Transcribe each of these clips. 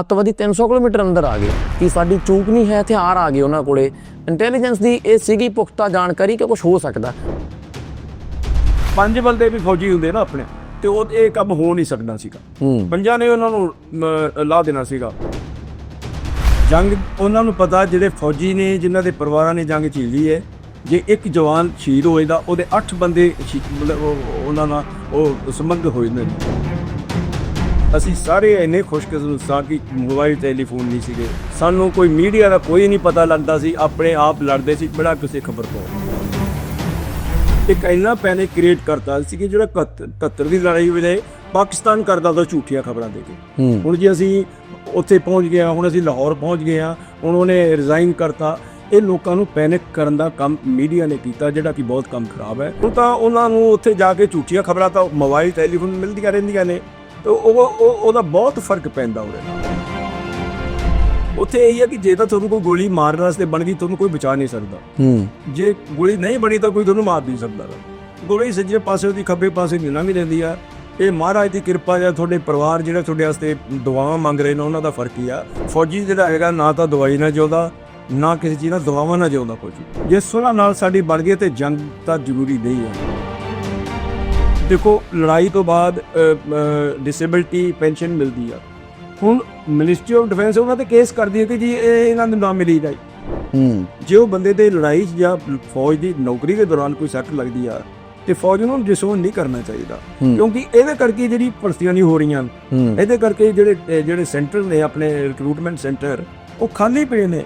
ਅੱਤਵਾਦੀ 300 ਕਿਲੋਮੀਟਰ ਅੰਦਰ ਆ ਗਏ ਕਿ ਸਾਡੀ ਚੂਕ ਨਹੀਂ ਹੈ ਹਥਿਆਰ ਆ ਗਏ ਉਹਨਾਂ ਕੋਲੇ। ਇੰਟੈਲੀਜੈਂਸ ਦੀ ਇਹ ਸੀਗੀ ਪੁਖਤਾ ਜਾਣਕਾਰੀ ਕਿ ਕੁਝ ਹੋ ਸਕਦਾ। ਪੰਜ ਬੰਦੇ ਵੀ ਫੌਜੀ ਹੁੰਦੇ ਨਾ ਆਪਣੇ ਤੇ ਉਹ ਇਹ ਕੰਮ ਹੋ ਨਹੀਂ ਸਕਦਾ ਸੀਗਾ। ਪੰਜਾਂ ਨੇ ਉਹਨਾਂ ਨੂੰ ਲਾ ਦੇਣਾ ਸੀਗਾ। ਜੰਗ ਉਹਨਾਂ ਨੂੰ ਪਤਾ ਜਿਹੜੇ ਫੌਜੀ ਨੇ ਜਿਨ੍ਹਾਂ ਦੇ ਪਰਿਵਾਰਾਂ ਨੇ ਜੰਗ ਝੀਲੀ ਹੈ ਜੇ ਇੱਕ ਜਵਾਨ ਸ਼ਹੀਦ ਹੋਏ ਦਾ ਉਹਦੇ 8 ਬੰਦੇ ਮਤਲਬ ਉਹ- ਉਹਨਾਂ ਨਾਲ ਉਹ ਸੰਬੰਧ ਹੋਏ ਨੇ। ਅਸੀਂ ਸਾਰੇ ਇੰਨੇ ਖੁਸ਼ਕਿਸਮਤ ਸਾਂ ਕਿ ਮੋਬਾਈਲ ਟੈਲੀਫੋਨ ਨਹੀਂ ਸੀਗੇ। ਸਾਨੂੰ ਕੋਈ ਮੀਡੀਆ ਦਾ ਕੋਈ ਨਹੀਂ ਪਤਾ ਲੱਗਦਾ ਸੀ ਆਪਣੇ ਆਪ ਲੜਦੇ ਸੀ ਬੜਾ ਕਿਸੇ ਖਬਰ ਤੋਂ ਇੱਕ ਇੰਨਾ ਪੈਨਿਕ ਕ੍ਰੀਏਟ ਕਰਤਾ ਸੀ ਕਿ ਜਿਹੜਾ 71 ਦੀ ਲੜਾਈ ਵੇਲੇ ਪਾਕਿਸਤਾਨ ਕਰਦਾ ਤਾਂ ਝੂਠੀਆਂ ਖਬਰਾਂ ਦੇ ਕੇ। ਹੁਣ ਜੇ ਅਸੀਂ ਉੱਥੇ ਪਹੁੰਚ ਗਏ ਹੁਣ ਅਸੀਂ ਲਾਹੌਰ ਪਹੁੰਚ ਗਏ ਹਾਂ ਹੁਣ ਉਹਨੇ ਰਿਜ਼ਾਈਨ ਕਰਤਾ। ਇਹ ਲੋਕਾਂ ਨੂੰ ਪੈਨਿਕ ਕਰਨ ਦਾ ਕੰਮ ਮੀਡੀਆ ਨੇ ਕੀਤਾ ਜਿਹੜਾ ਕਿ ਬਹੁਤ ਕੰਮ ਖਰਾਬ ਹੈ। ਹੁਣ ਤਾਂ ਉਹਨਾਂ ਨੂੰ ਉੱਥੇ ਜਾ ਕੇ ਝੂਠੀਆਂ ਖਬਰਾਂ ਤਾਂ ਮੋਬਾਈਲ ਟੈਲੀਫੋਨ ਮਿਲਦੀਆਂ ਰਹਿੰਦੀਆਂ ਨੇ। ਉਹ ਉਹ ਉਹਦਾ ਬਹੁਤ ਫ਼ਰਕ ਪੈਂਦਾ ਉਹਦੇ ਨਾਲ ਉੱਥੇ ਇਹ ਹੈ ਕਿ ਜੇ ਤਾਂ ਤੁਹਾਨੂੰ ਕੋਈ ਗੋਲੀ ਮਾਰਨ ਵਾਸਤੇ ਬਣ ਗਈ ਤੁਹਾਨੂੰ ਕੋਈ ਬਚਾ ਨਹੀਂ ਸਕਦਾ। ਹੂੰ। ਜੇ ਗੋਲੀ ਨਹੀਂ ਬਣੀ ਤਾਂ ਕੋਈ ਤੁਹਾਨੂੰ ਮਾਰ ਨਹੀਂ ਸਕਦਾ। ਗੋਲੀ ਸੱਜੇ ਪਾਸੇ ਉਹਦੀ ਖੱਬੇ ਪਾਸੇ ਨਹੀਂ ਲੰਘ ਜਾਂਦੀ ਆ। ਇਹ ਮਹਾਰਾਜ ਦੀ ਕਿਰਪਾ ਜਾਂ ਤੁਹਾਡੇ ਪਰਿਵਾਰ ਜਿਹੜਾ ਤੁਹਾਡੇ ਵਾਸਤੇ ਦੁਆਵਾਂ ਮੰਗ ਰਹੇ ਨੇ ਉਹਨਾਂ ਦਾ ਫ਼ਰਕ ਹੀ ਆ। ਫੌਜੀ ਜਿਹੜਾ ਹੈਗਾ ਨਾ ਤਾਂ ਦਵਾਈ ਨਾਲ ਜਿਉਂਦਾ ਨਾ ਕਿਸੇ ਚੀਜ਼ ਨਾਲ ਦੁਆਵਾਂ ਨਾਲ ਜਿਉਂਦਾ ਫੌਜੀ। ਜੇ ਸੁਲਾ ਨਾਲ ਸਾਡੀ ਬਣ ਗਈ ਤੇ ਜੰਗ ਤਾਂ ਜ਼ਰੂਰੀ ਨਹੀਂ ਹੈ। ਦੇਖੋ ਲੜਾਈ ਤੋਂ ਬਾਅਦ ਡਿਸੇਬਿਲਟੀ ਪੈਨਸ਼ਨ ਮਿਲਦੀ ਆ। ਹੁਣ ਮਿਨਿਸਟਰੀ ਆਫ ਡਿਫੈਂਸ ਉਹਨਾਂ ਤੇ ਕੇਸ ਕਰਦੀ ਹੈ ਕਿ ਜੀ ਇਹ ਇਹਨਾਂ ਨੂੰ ਨਾ ਮਿਲੀ ਹੂੰ। ਜੇ ਉਹ ਬੰਦੇ ਦੇ ਲੜਾਈ 'ਚ ਜਾਂ ਫੌਜ ਦੀ ਨੌਕਰੀ ਦੇ ਦੌਰਾਨ ਕੋਈ ਸੱਟ ਲੱਗਦੀ ਆ ਤੇ ਫੌਜ ਨੂੰ ਡਿਸੋਨ ਨਹੀਂ ਕਰਨਾ ਚਾਹੀਦਾ। ਕਿਉਂਕਿ ਇਹਦੇ ਕਰਕੇ ਜਿਹੜੀ ਭਰਤੀਆਂ ਨਹੀਂ ਹੋ ਰਹੀਆਂ। ਇਹਦੇ ਕਰਕੇ ਜਿਹੜੇ ਜਿਹੜੇ ਸੈਂਟਰ ਨੇ ਆਪਣੇ ਰਿਕਰੂਟਮੈਂਟ ਸੈਂਟਰ ਉਹ ਖਾਲੀ ਪਏ ਨੇ।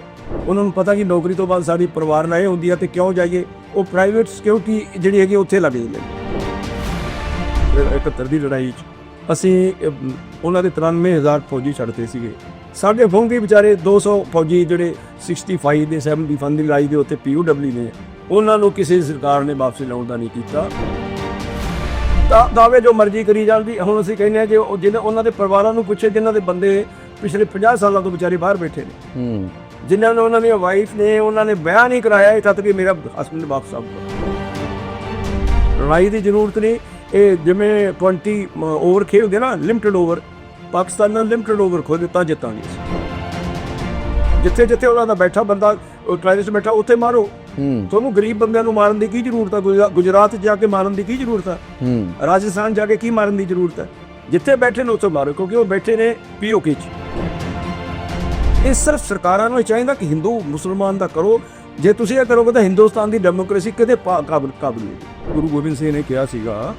ਉਹਨਾਂ ਨੂੰ ਪਤਾ ਕਿ ਨੌਕਰੀ ਤੋਂ ਬਾਅਦ ਸਾਡੀ ਪਰਿਵਾਰ ਨਾਲ ਇਹ ਹੁੰਦੀ ਆ ਤੇ ਕਿਉਂ ਜਾਈਏ। ਉਹ ਪ੍ਰਾਈਵੇਟ ਸਿਕਿਉਰਿਟੀ ਜਿਹੜੀ ਹੈਗੀ ਉੱਥੇ ਲੱਗ ਜਾਂਦੇ 71 ਦੀ ਲੜਾਈ 'ਚ। ਅਸੀਂ ਉਹਨਾਂ ਦੇ 93000 ਫੌਜੀ ਛੱਡਦੇ ਸੀਗੇ। ਸਾਡੇ ਫੌਜੀ ਵਿਚਾਰੇ 200 ਫੌਜੀ ਜਿਹੜੇ 65 ਦੇ 71 ਦੀ ਲੜਾਈ ਦੇ ਉੱਤੇ ਪੀਯੂਡਬਲਯੂ ਨੇ ਉਹਨਾਂ ਨੂੰ ਕਿਸੇ ਸਰਕਾਰ ਨੇ ਵਾਪਸ ਲਾਉਣ ਦਾ ਨਹੀਂ ਕੀਤਾ। ਤਾਂ ਦਾਅਵੇ ਜੋ ਮਰਜ਼ੀ ਕਰੀ ਜਾਂਦੀ ਹੁਣ ਅਸੀਂ ਕਹਿੰਦੇ ਆ ਜੇ ਉਹ ਜਿਹਨਾਂ ਉਹਨਾਂ ਦੇ ਪਰਿਵਾਰਾਂ ਨੂੰ ਪੁੱਛੇ ਜਿਨ੍ਹਾਂ ਦੇ ਬੰਦੇ ਪਿਛਲੇ 50 ਸਾਲਾਂ ਤੋਂ ਵਿਚਾਰੇ ਬਾਹਰ ਬੈਠੇ ਨੇ। ਹੂੰ। ਜਿਨ੍ਹਾਂ ਨੂੰ ਉਹਨਾਂ ਦੀਆਂ ਵਾਈਫ ਨੇ ਉਹਨਾਂ ਨੇ ਵਿਆਹ ਨਹੀਂ ਕਰਾਇਆ ਇਹ ਤੱਕ ਮੇਰਾ ਹਸਬੰਡ ਵਾਪਸ ਆਊਗਾ। ਲੜਾਈ ਦੀ ਜ਼ਰੂਰਤ ਨਹੀਂ। ਇਹ ਜਿਵੇਂ 20 ਓਵਰ ਖੇਡ ਹੁੰਦੇ ਨਾ ਲਿਮਟਿਡ ਓਵਰ ਪਾਕਿਸਤਾਨ ਨੇ ਲਿਮਟਿਡ ਓਵਰ ਖੋ ਦਿੱਤਾ ਜਿੱਤਾਂਗੇ। ਜਿੱਥੇ ਜਿੱਥੇ ਉਹਨਾਂ ਦਾ ਬੈਠਾ ਬੰਦਾ ਟ੍ਰਾਇਲਸ ਬੈਠਾ ਉੱਥੇ ਮਾਰੋ। ਤੁਹਾਨੂੰ ਗਰੀਬ ਬੰਦਿਆਂ ਨੂੰ ਮਾਰਨ ਦੀ ਕੀ ਜ਼ਰੂਰਤ ਹੈ ਗੁਜਰਾ- ਗੁਜਰਾਤ 'ਚ ਜਾ ਕੇ ਮਾਰਨ ਦੀ ਕੀ ਜ਼ਰੂਰਤ ਹੈ ਹੂੰ। ਰਾਜਸਥਾਨ ਜਾ ਕੇ ਕੀ ਮਾਰਨ ਦੀ ਜ਼ਰੂਰਤ ਹੈ ਜਿੱਥੇ ਬੈਠੇ ਨੇ ਉੱਥੇ ਮਾਰੋ ਕਿਉਂਕਿ ਉਹ ਬੈਠੇ ਨੇ ਪੀਓਕੇ 'ਚ। ਇਹ ਸਿਰਫ ਸਰਕਾਰਾਂ ਨੂੰ ਚਾਹੀਦਾ ਕਿ ਹਿੰਦੂ ਮੁਸਲਮਾਨ ਦਾ ਕਰੋ ਜੇ ਤੁਸੀਂ ਇਹ ਕਰੋਗੇ ਤਾਂ ਹਿੰਦੁਸਤਾਨ ਦੀ ਡੈਮੋਕ੍ਰੇਸੀ ਕਦੇ ਪਾ- ਕਾਬਲ ਕਾਬਲ ਨਹੀਂ ਗੁਰੂ ਗੋਬਿੰਦ ਸਿੰਘ ਨੇ ਕਿਹਾ ਸੀਗਾ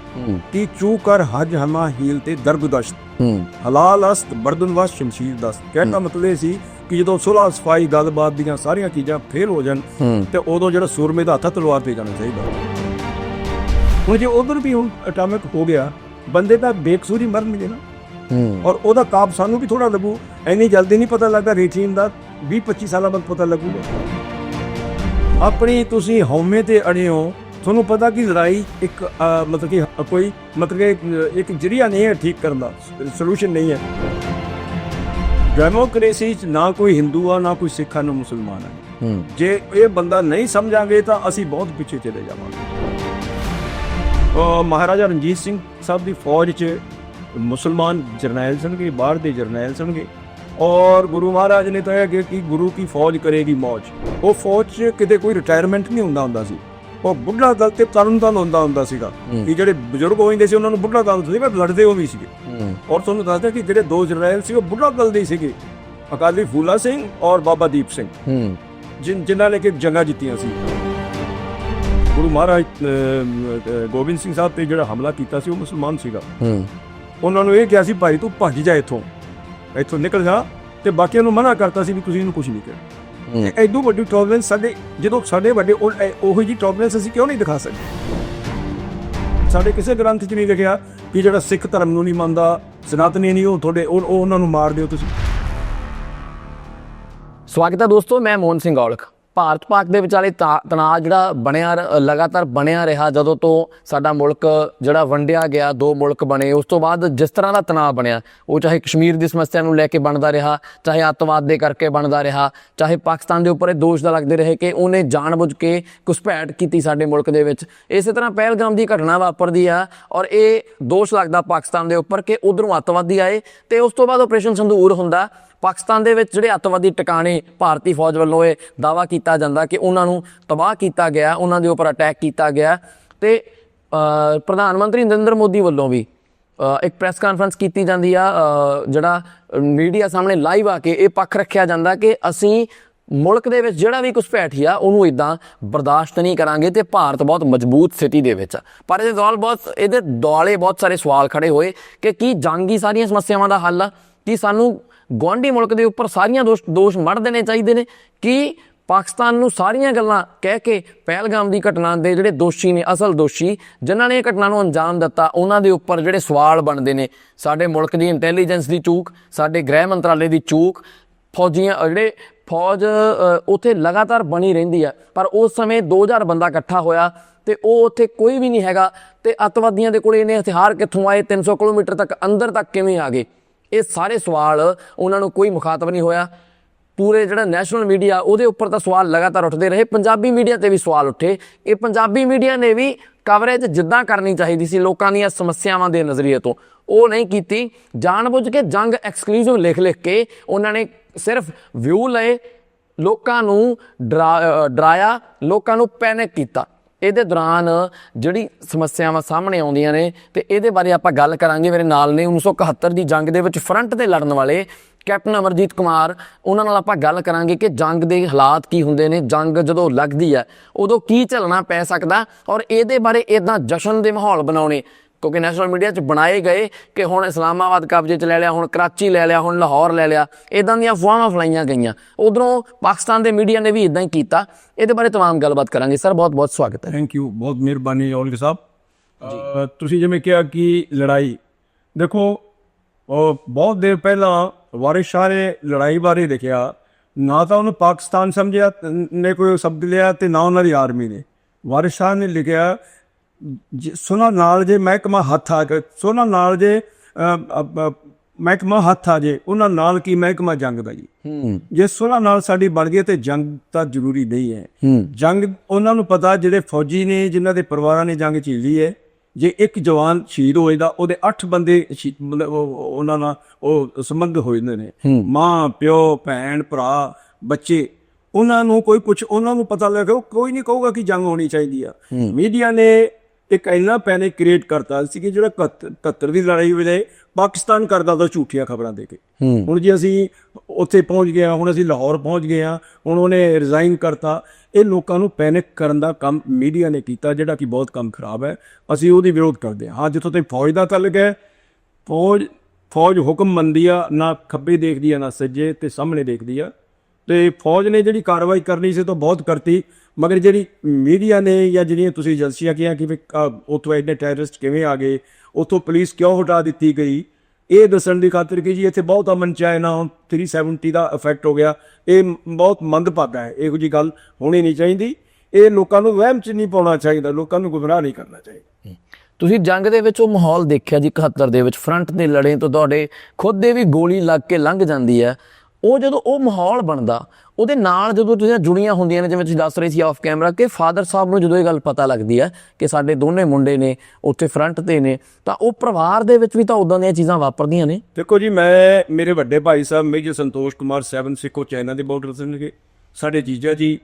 ਕਿ ਚੂ ਕਰ ਹਜ ਹਮਾ ਹੀਲ ਤੇ ਦਰਗਦਸ਼ਤ ਹਲਾਲ ਅਸਤ ਬਰਦਨ ਵਸ ਸ਼ਮਸ਼ੀਰ ਦਸਤ। ਕਹਿਣ ਦਾ ਮਤਲਬ ਇਹ ਸੀ ਕਿ ਜਦੋਂ ਸੁਲਹ ਸਫ਼ਾਈ ਗੱਲਬਾਤ ਦੀਆਂ ਸਾਰੀਆਂ ਚੀਜ਼ਾਂ ਫੇਲ ਹੋ ਜਾਣ ਤੇ ਉਦੋਂ ਜਿਹੜਾ ਸੂਰਮੇ ਦਾ ਹੱਥ ਤਲਵਾਰ ਤੇ ਜਾਣਾ ਚਾਹੀਦਾ। ਹੁਣ ਜੇ ਉਧਰ ਵੀ ਹੁਣ ਅਟਾਮਿਕ ਹੋ ਗਿਆ ਬੰਦੇ ਤਾਂ ਬੇਕਸੂਰ ਹੀ ਮਰਨਗੇ ਨਾ ਔਰ ਉਹਦਾ ਕਾਬ ਸਾਨੂੰ ਵੀ ਥੋੜਾ ਲੱਗੂ। ਐਨੀ ਜਲਦੀ ਨਹੀਂ ਪਤਾ ਲੱਗਦਾ ਰੇਟੀਨ ਦਾ 20 25 ਸਾਲਾਂ ਬਾਅਦ ਪਤਾ ਲੱਗੂਗਾ। ਆਪਣੀ ਤੁਸੀਂ ਹਉਮੈ ਤੇ ਅੜੇ ਹੋ ਤੁਹਾਨੂੰ ਪਤਾ ਕਿ ਲੜਾਈ ਇੱਕ ਮਤਲਬ ਕਿ ਕੋਈ ਮਤਲਬ ਕਿ ਇੱਕ- ਜਰੀਆ ਨਹੀਂ ਹੈ ਠੀਕ ਕਰਨ ਦਾ ਸੋਲੂਸ਼ਨ ਨਹੀਂ ਹੈ। ਡੈਮੋਕ੍ਰੇਸੀ 'ਚ ਨਾ ਕੋਈ ਹਿੰਦੂ ਆ ਨਾ ਕੋਈ ਸਿੱਖ ਆ ਨਾ ਮੁਸਲਮਾਨ ਆ। ਜੇ ਇਹ ਬੰਦਾ ਨਹੀਂ ਸਮਝਾਂਗੇ ਤਾਂ ਅਸੀਂ ਬਹੁਤ ਪਿੱਛੇ ਚਲੇ ਜਾਵਾਂਗੇ। ਉਹ ਮਹਾਰਾਜਾ ਰਣਜੀਤ ਸਿੰਘ ਸਾਹਿਬ ਦੀ ਫੌਜ 'ਚ ਮੁਸਲਮਾਨ ਜਰਨੈਲ ਸਨਗੇ ਬਾਹਰ ਦੇ ਜਰਨੈਲ ਸਨਗੇ ਔਰ ਗੁਰੂ ਮਹਾਰਾਜ ਨੇ ਤਾਂ ਇਹ ਕਿਹਾ ਕਿ ਗੁਰੂ ਕੀ ਫੌਜ ਕਰੇਗੀ ਮੌਜ। ਉਹ ਫੌਜ 'ਚ ਕਿਤੇ ਕੋਈ ਰਿਟਾਇਰਮੈਂਟ ਨਹੀਂ ਹੁੰਦਾ ਹੁੰਦਾ ਸੀ। ਉਹ ਬੁੱਢਾ ਦਲ ਤੇ ਤਰਨ ਦਲ ਹੁੰਦਾ ਹੁੰਦਾ ਸੀਗਾ। ਕਿ ਜਿਹੜੇ ਬਜ਼ੁਰਗ ਹੋ ਜਾਂਦੇ ਸੀ ਉਹਨਾਂ ਨੂੰ ਬੁੱਢਾ ਦਲ ਸੀ ਪਰ ਲੜਦੇ ਉਹ ਵੀ ਸੀਗੇ। ਔਰ ਤੁਹਾਨੂੰ ਦੱਸਦਾ ਕਿ ਜਿਹੜੇ ਦੋ ਜਰਨੈਲ ਸੀ ਉਹ ਬੁੱਢਾ ਦਲ ਦੇ ਸੀਗੇ। ਅਕਾਲੀ ਫੂਲਾ ਸਿੰਘ ਔਰ ਬਾਬਾ ਦੀਪ ਸਿੰਘ। ਜਿਨ ਜਿਨ੍ਹਾਂ ਨੇ ਕਿ ਜੰਗਾਂ ਜਿੱਤੀਆਂ ਸੀ। ਗੁਰੂ ਮਹਾਰਾਜ ਗੋਬਿੰਦ ਸਿੰਘ ਸਾਹਿਬ ਤੇ ਜਿਹੜਾ ਹਮਲਾ ਕੀਤਾ ਸੀ ਉਹ ਮੁਸਲਮਾਨ ਸੀਗਾ। ਉਹਨਾਂ ਨੂੰ ਇਹ ਕਿਹਾ ਸੀ ਭਾਈ ਤੂੰ ਭੱਜ ਜਾ ਇੱਥੋਂ। ਇੱਥੋਂ ਨਿਕਲ ਜਾ ਤੇ ਬਾਕੀਆਂ ਨੂੰ ਮਨਾ ਕਰਤਾ ਸੀ ਵੀ ਤੁਸੀਂ ਇਹਨੂੰ ਕੁਝ ਨਹੀਂ ਕਰਨਾ ਹੂੰ। ਐਡੂ ਵੱਡੀ ਟੋਲਰੈਂਸ ਸਾਡੇ ਜਦੋਂ ਸਾਡੇ ਵੱਡੇ ਉਹ- ਇਹ- ਉਹੋ ਜੀ ਟੋਲਰੈਂਸ ਅਸੀਂ ਕਿਉਂ ਨਹੀਂ ਦਿਖਾ ਸਕਦੇ? ਸਾਡੇ ਕਿਸੇ ਗ੍ਰੰਥ 'ਚ ਨਹੀਂ ਲਿਖਿਆ ਕਿ ਜਿਹੜਾ ਸਿੱਖ ਧਰਮ ਨੂੰ ਨਹੀਂ ਮੰਨਦਾ ਸਨਾਤਨੀ ਨਹੀਂ ਉਹ ਤੁਹਾਡੇ ਉਹ ਉਹ ਉਹਨਾਂ ਨੂੰ ਮਾਰ ਦਿਓ ਤੁਸੀਂ। ਸਵਾਗਤ ਹੈ ਦੋਸਤੋ ਮੈਂ ਮੋਹਨ ਸਿੰਘ ਔਲਖ। ਭਾਰਤ ਪਾਕ ਦੇ ਵਿਚਾਲੇ ਤਾ- ਤਣਾਅ ਜਿਹੜਾ ਬਣਿਆ ਰ- ਲਗਾਤਾਰ ਬਣਿਆ ਰਿਹਾ ਜਦੋਂ ਤੋਂ ਸਾਡਾ ਮੁਲਕ ਜਿਹੜਾ ਵੰਡਿਆ ਗਿਆ, ਦੋ ਮੁਲਕ ਬਣੇ, ਉਸ ਤੋਂ ਬਾਅਦ ਜਿਸ ਤਰ੍ਹਾਂ ਦਾ ਤਣਾਅ ਬਣਿਆ, ਉਹ ਚਾਹੇ ਕਸ਼ਮੀਰ ਦੀ ਸਮੱਸਿਆ ਨੂੰ ਲੈ ਕੇ ਬਣਦਾ ਰਿਹਾ, ਚਾਹੇ ਅੱਤਵਾਦ ਦੇ ਕਰਕੇ ਬਣਦਾ ਰਿਹਾ, ਚਾਹੇ ਪਾਕਿਸਤਾਨ ਦੇ ਉੱਪਰ ਇਹ ਦੋਸ਼ ਦਾ ਲੱਗਦੇ ਰਹੇ ਕਿ ਉਹਨੇ ਜਾਣਬੁੱਝ ਕੇ ਘੁਸਪੈਠ ਕੀਤੀ ਸਾਡੇ ਮੁਲਕ ਦੇ ਵਿੱਚ। ਇਸੇ ਤਰ੍ਹਾਂ ਪਹਿਲਗਾਮ ਦੀ ਘਟਨਾ ਵਾਪਰਦੀ ਆ ਔਰ ਇਹ ਦੋਸ਼ ਲੱਗਦਾ ਪਾਕਿਸਤਾਨ ਦੇ ਉੱਪਰ ਕਿ ਉਧਰੋਂ ਅੱਤਵਾਦੀ ਆਏ ਤੇ ਉਸ ਤੋਂ ਬਾਅਦ ਆਪਰੇਸ਼ਨ ਸੰਦੂਰ ਹੁੰਦਾ। ਪਾਕਿਸਤਾਨ ਦੇ ਵਿੱਚ ਜਿਹੜੇ ਅੱਤਵਾਦੀ ਟਿਕਾਣੇ ਭਾਰਤੀ ਫੌਜ ਵੱਲੋਂ ਇਹ ਦਾਵਾ ਕੀਤਾ ਜਾਂਦਾ ਕਿ ਉਹਨਾਂ ਨੂੰ ਤਬਾਹ ਕੀਤਾ ਗਿਆ, ਉਹਨਾਂ ਦੇ ਉੱਪਰ ਅਟੈਕ ਕੀਤਾ ਗਿਆ ਤੇ ਪ੍ਰਧਾਨ ਮੰਤਰੀ ਨਰਿੰਦਰ ਮੋਦੀ ਵੱਲੋਂ ਵੀ ਇੱਕ ਪ੍ਰੈਸ ਕਾਨਫਰੰਸ ਕੀਤੀ ਜਾਂਦੀ ਆ ਜਿਹੜਾ ਮੀਡੀਆ ਸਾਹਮਣੇ ਲਾਈਵ ਆ ਕੇ ਇਹ ਪੱਖ ਰੱਖਿਆ ਜਾਂਦਾ ਕਿ ਅਸੀਂ ਮੁਲਕ ਦੇ ਵਿੱਚ ਜਿਹੜਾ ਵੀ ਘੁਸਪੈਠੀ ਆ, ਉਹਨੂੰ ਇਦਾਂ ਬਰਦਾਸ਼ਤ ਨਹੀਂ ਕਰਾਂਗੇ ਤੇ ਭਾਰਤ ਬਹੁਤ ਮਜ਼ਬੂਤ ਸਥਿਤੀ ਦੇ ਵਿੱਚ ਆ। ਪਰ ਇਹਦੇ ਦੌਰਾਨ ਬਹੁਤ, ਇਹਦੇ ਦੌਲੇ ਬਹੁਤ ਸਾਰੇ ਸਵਾਲ ਖੜੇ ਹੋਏ ਕਿ ਕੀ ਜੰਗ ਹੀ ਸਾਰੀਆਂ ਸਮੱਸਿਆਵਾਂ ਦਾ ਹੱਲ ਆ ਕਿ ਸਾਨੂੰ ਗੁਆਂਢੀ ਮੁਲਕ ਦੇ ਉੱਪਰ ਸਾਰੀਆਂ ਦੋਸ਼ ਦੋਸ਼ ਮੜ ਦੇਣੇ ਚਾਹੀਦੇ ਨੇ। ਕਿ ਪਾਕਿਸਤਾਨ ਨੂੰ ਸਾਰੀਆਂ ਗੱਲਾਂ ਕਹਿ ਕੇ ਪਹਿਲਗਾਮ ਦੀ ਘਟਨਾ ਦੇ ਜਿਹੜੇ ਦੋਸ਼ੀ ਨੇ ਅਸਲ ਦੋਸ਼ੀ ਜਿਨ੍ਹਾਂ ਨੇ ਇਹ ਘਟਨਾ ਨੂੰ ਅੰਜਾਮ ਦਿੱਤਾ ਉਹਨਾਂ ਦੇ ਉੱਪਰ ਜਿਹੜੇ ਸਵਾਲ ਬਣਦੇ ਨੇ। ਸਾਡੇ ਮੁਲਕ ਦੀ ਇੰਟੈਲੀਜੈਂਸ ਦੀ ਚੂਕ ਸਾਡੇ ਗ੍ਰਹਿ ਮੰਤਰਾਲੇ ਦੀ ਚੂਕ ਫੌਜੀਆਂ ਜਿਹੜੇ ਫੌਜ ਅ, ਉੱਥੇ ਲਗਾਤਾਰ ਬਣੀ ਰਹਿੰਦੀ ਆ। ਪਰ ਉਸ ਸਮੇਂ 2000 ਬੰਦਾ ਇਕੱਠਾ ਹੋਇਆ ਤੇ ਉਹ ਉੱਥੇ ਕੋਈ ਵੀ ਨਹੀਂ ਹੈਗਾ ਤੇ ਅੱਤਵਾਦੀਆਂ ਦੇ ਕੋਲ ਇਹਨੇ ਹਥਿਆਰ ਕਿੱਥੋਂ ਆਏ? 300 ਕਿਲੋਮੀਟਰ ਤੱਕ ਅੰਦਰ ਤੱਕ ਕਿਵੇਂ ਆ ਗਏ? ਇਹ ਸਾਰੇ ਸਵਾਲ ਉਹਨਾਂ ਨੂੰ ਕੋਈ ਮੁਖਾਤਬ ਨਹੀਂ ਹੋਇਆ। ਪੂਰੇ ਜਿਹੜਾ ਨੈਸ਼ਨਲ ਮੀਡੀਆ ਉਹਦੇ ਉੱਪਰ ਤਾਂ ਸਵਾਲ ਲਗਾਤਾਰ ਉੱਠਦੇ ਰਹੇ। ਪੰਜਾਬੀ ਮੀਡੀਆ ਤੇ ਵੀ ਸਵਾਲ ਉੱਠੇ। ਇਹ ਪੰਜਾਬੀ ਮੀਡੀਆ ਨੇ ਵੀ ਕਵਰੇਜ ਜਿੱਦਾਂ ਕਰਨੀ ਚਾਹੀਦੀ ਸੀ ਲੋਕਾਂ ਦੀਆਂ ਸਮੱਸਿਆਵਾਂ ਦੇ ਨਜ਼ਰੀਏ ਤੋਂ। ਉਹ ਨਹੀਂ ਕੀਤੀ। ਜਾਣਬੁੱਝ ਕੇ ਜੰਗ ਐਕਸਕਲੂਸਿਵ ਲਿਖ ਲਿਖ ਕੇ ਉਹਨਾਂ ਨੇ ਸਿਰਫ ਵਿਊ ਲਏ। ਲੋਕਾਂ ਨੂੰ ਡਰਾ- ਡਰਾਇਆ। ਲੋਕਾਂ ਨੂੰ ਪੈਨਿਕ ਕੀਤਾ। ਇਹਦੇ ਦੌਰਾਨ ਜਿਹੜੀ ਸਮੱਸਿਆਵਾਂ ਸਾਹਮਣੇ ਆਉਂਦੀਆਂ ਨੇ ਤੇ ਇਹਦੇ ਬਾਰੇ ਆਪਾਂ ਗੱਲ ਕਰਾਂਗੇ ਮੇਰੇ ਨਾਲ ਨੇ 1971 ਦੀ ਜੰਗ ਦੇ ਵਿੱਚ ਫਰੰਟ ਤੇ ਲੜਨ ਵਾਲੇ ਕੈਪਟਨ ਅਮਰਜੀਤ ਕੁਮਾਰ। ਉਹਨਾਂ ਨਾਲ ਆਪਾਂ ਗੱਲ ਕਰਾਂਗੇ ਕਿ ਜੰਗ ਦੇ ਹਾਲਾਤ ਕੀ ਹੁੰਦੇ ਨੇ, ਜੰਗ ਜਦੋਂ ਲੱਗਦੀ ਹੈ, ਉਦੋਂ ਕੀ ਝੱਲਣਾ ਪੈ ਸਕਦਾ ਔਰ ਇਹਦੇ ਬਾਰੇ ਇਦਾਂ ਜਸ਼ਨ ਦੇ ਮਾਹੌਲ ਬਣਾਉਣੇ। ਕਿਉਂਕਿ ਨੈਸ਼ਨਲ ਮੀਡੀਆ 'ਚ ਬਣਾਏ ਗਏ ਕਿ ਹੁਣ ਇਸਲਾਮਾਬਾਦ ਕਬਜ਼ੇ 'ਚ ਲੈ ਲਿਆ ਹੁਣ ਕਰਾਚੀ ਲੈ ਲਿਆ ਹੁਣ ਲਾਹੌਰ ਲੈ ਲਿਆ ਇਦਾਂ ਦੀਆਂ ਅਫਵਾਹਾਂ ਫਲਾਈਆਂ ਗਈਆਂ। ਉਧਰੋਂ ਪਾਕਿਸਤਾਨ ਦੇ ਮੀਡੀਆ ਨੇ ਵੀ ਇਦਾਂ ਹੀ ਕੀਤਾ। ਇਹਦੇ ਬਾਰੇ ਤਮਾਮ ਗੱਲਬਾਤ ਕਰਾਂਗੇ। ਸਰ ਬਹੁਤ ਬਹੁਤ ਸਵਾਗਤ ਹੈ। ਥੈਂਕ ਯੂ ਬਹੁਤ ਮਿਹਰਬਾਨੀ ਔਲਖ ਸਾਹਿਬ। ਤੁਸੀਂ ਜਿਵੇਂ ਕਿਹਾ ਕਿ ਲੜਾਈ ਦੇਖੋ ਬਹੁਤ ਦੇਰ ਪਹਿਲਾਂ ਵਾਰਿਸ ਸ਼ਾਹ ਨੇ ਲੜਾਈ ਬਾਰੇ ਲਿਖਿਆ ਨਾ ਤਾਂ ਉਹਨੂੰ ਪਾਕਿਸਤਾਨ ਸਮਝਿਆ ਨੇ ਕੋਈ ਸ਼ਬਦ ਲਿਆ ਤੇ ਨਾ ਉਹਨਾਂ ਦੀ ਆਰਮੀ ਨੇ। ਵਾਰਿਸ ਸ਼ਾਹ ਨੇ ਲਿਖਿਆ ਸੁਨਾ ਨਾਲ ਜੇ ਮਹਿਕਮਾ ਹੱਥ ਆ ਕੇ ਸੁਨਾ ਨਾਲ ਜੇ ਮਹਿਕਮਾ ਹੱਥ ਆ ਜੇ ਉਹਨਾਂ ਨਾਲ ਕੀ ਮਹਿਕਮਾ ਜੰਗ ਦਾ ਜੀ? ਹੂੰ। ਜੇ ਸੁਲਾ ਨਾਲ ਸਾਡੀ ਬਣ ਗਈ ਤੇ ਜੰਗ ਤਾਂ ਜ਼ਰੂਰੀ ਨਹੀਂ ਹੈ। ਹੂੰ। ਜੰਗ ਉਹਨਾਂ ਨੂੰ ਪਤਾ ਜਿਹੜੇ ਫੌਜੀ ਨੇ ਜਿਨ੍ਹਾਂ ਦੇ ਪਰਿਵਾਰਾਂ ਨੇ ਜੰਗ ਝੀਲੀ ਹੈ ਜੇ ਇੱਕ ਜਵਾਨ ਸ਼ਹੀਦ ਹੋਏ ਦਾ ਉਹਦੇ 8 ਬੰਦੇ ਮਤਲਬ ਉਹ- ਉਹ- ਉਹਨਾਂ ਨਾਲ ਉਹ ਸੰਬੰਧ ਹੋ ਜਾਂਦੇ ਨੇ। ਮਾਂ ਪਿਓ ਭੈਣ ਭਰਾ ਬੱਚੇ ਉਹਨਾਂ ਨੂੰ ਕੋਈ ਕੁਝ ਉਹਨਾਂ ਨੂੰ ਪਤਾ ਲੱਗਾ ਕੋਈ ਨਹੀਂ ਕਹੂਗਾ ਕਿ ਜੰਗ ਹੋਣੀ ਚਾਹੀਦੀ ਆ। ਮੀਡੀਆ ਨੇ ਇੱਕ ਇੰਨਾ ਪੈਨਿਕ ਕ੍ਰੀਏਟ ਕਰਤਾ ਸੀ ਕਿ ਜਿਹੜਾ 71 ਦੀ ਲੜਾਈ ਵੇਲੇ ਪਾਕਿਸਤਾਨ ਕਰਦਾ ਤਾਂ ਝੂਠੀਆਂ ਖਬਰਾਂ ਦੇ ਕੇ। ਹੁਣ ਜੀ ਅਸੀਂ ਉੱਥੇ ਪਹੁੰਚ ਗਏ ਹੁਣ ਅਸੀਂ ਲਾਹੌਰ ਪਹੁੰਚ ਗਏ ਹਾਂ ਹੁਣ ਉਹਨੇ ਰਿਜ਼ਾਈਨ ਕਰਤਾ। ਇਹ ਲੋਕਾਂ ਨੂੰ ਪੈਨਿਕ ਕਰਨ ਦਾ ਕੰਮ ਮੀਡੀਆ ਨੇ ਕੀਤਾ ਜਿਹੜਾ ਕਿ ਬਹੁਤ ਕੰਮ ਖਰਾਬ ਹੈ। ਅਸੀਂ ਉਹਦੀ ਵਿਰੋਧ ਕਰਦੇ ਹਾਂ। ਹਾਂ ਜਿੱਥੋਂ ਤੱਕ ਫੌਜ ਦਾ ਤਾਲੁਕ ਹੈ ਫੌਜ ਫੌਜ ਹੁਕਮ ਮੰਨਦੀ ਆ ਨਾ ਖੱਬੇ ਦੇਖਦੀ ਆ ਨਾ ਸੱਜੇ ਤੇ ਸਾਹਮਣੇ ਦੇਖਦੀ ਆ। ਤੇ ਫੌਜ ਨੇ ਜਿਹੜੀ ਕਾਰਵਾਈ ਕਰਨੀ ਸੀ ਤਾਂ ਬਹੁਤ ਕਰਤੀ। ਮਗਰ ਜਿਹੜੀ ਮੀਡੀਆ ਨੇ ਜਾਂ ਜਿਹੜੀਆਂ ਤੁਸੀਂ ਏਜੰਸੀਆਂ ਕਿਹਾ ਕਿ ਉੱਥੋਂ ਇੰਨੇ ਟੈਰਰਿਸਟ ਕਿਵੇਂ ਆ ਗਏ, ਉੱਥੋਂ ਪੁਲਿਸ ਕਿਉਂ ਹਟਾ ਦਿੱਤੀ ਗਈ, ਇਹ ਦੱਸਣ ਦੀ ਖਾਤਰ ਕਿ ਜੀ ਇੱਥੇ ਬਹੁਤ ਅਮਨ ਚਾਈਨਾ 370 ਦਾ ਇਫੈਕਟ ਹੋ ਗਿਆ। ਇਹ ਬਹੁਤ ਮੰਦਭਾਗਾ ਹੈ, ਇਹੋ ਜੀ ਗੱਲ ਹੋਣੀ ਨਹੀਂ ਚਾਹੀਦੀ। ਇਹ ਲੋਕਾਂ ਨੂੰ ਵਹਿਮ ਚ ਨਹੀਂ ਪਾਉਣਾ ਚਾਹੀਦਾ, ਲੋਕਾਂ ਨੂੰ ਗੁੰਮਰਾਹ ਨਹੀਂ ਕਰਨਾ ਚਾਹੀਦਾ। ਤੁਸੀਂ ਜੰਗ ਦੇ ਵਿੱਚ ਉਹ ਮਾਹੌਲ ਦੇਖਿਆ ਜੀ 71 ਦੇ ਵਿੱਚ, ਫਰੰਟ ਦੇ ਲੜੇ ਤੋਂ ਤੁਹਾਡੇ ਖੁਦ ਦੇ ਵੀ ਗੋਲੀ ਲੱਗ ਕੇ ਲੰਘ ਜਾਂਦੀ ਹੈ। ਉਹ ਜਦੋਂ ਉਹ ਮਾਹੌਲ ਬਣਦਾ, ਉਹਦੇ ਨਾਲ ਜਦੋਂ ਤੁਸੀਂ ਜੁੜੀਆਂ ਹੁੰਦੀਆਂ ਨੇ, ਜਿਵੇਂ ਤੁਸੀਂ ਦੱਸ ਰਹੇ ਸੀ ਆਫ ਕੈਮਰਾ ਕਿ ਫਾਦਰ ਸਾਹਿਬ ਨੂੰ ਜਦੋਂ ਇਹ ਗੱਲ ਪਤਾ ਲੱਗਦੀ ਹੈ ਕਿ ਸਾਡੇ ਦੋਨੇ ਮੁੰਡੇ ਨੇ ਉੱਥੇ ਫਰੰਟ ਤੇ ਨੇ, ਤਾਂ ਉਹ ਪਰਿਵਾਰ ਦੇ ਵਿੱਚ ਵੀ ਤਾਂ ਉਦਾਂ ਦੀਆਂ ਚੀਜ਼ਾਂ ਵਾਪਰਦੀਆਂ ਨੇ। ਦੇਖੋ ਜੀ, ਮੈਂ, ਮੇਰੇ ਵੱਡੇ ਭਾਈ ਸਾਹਿਬ, ਮੇਜਰ ਸੰਤੋਸ਼ ਕੁਮਾਰ 7 ਸਿੱਖੋ ਚਾਈਨਾ ਦੇ ਬਾਰਡਰ ਤੇ ਸੀਗੇ। ਸਾਡੇ ਜੀਜਾ ਜੀ,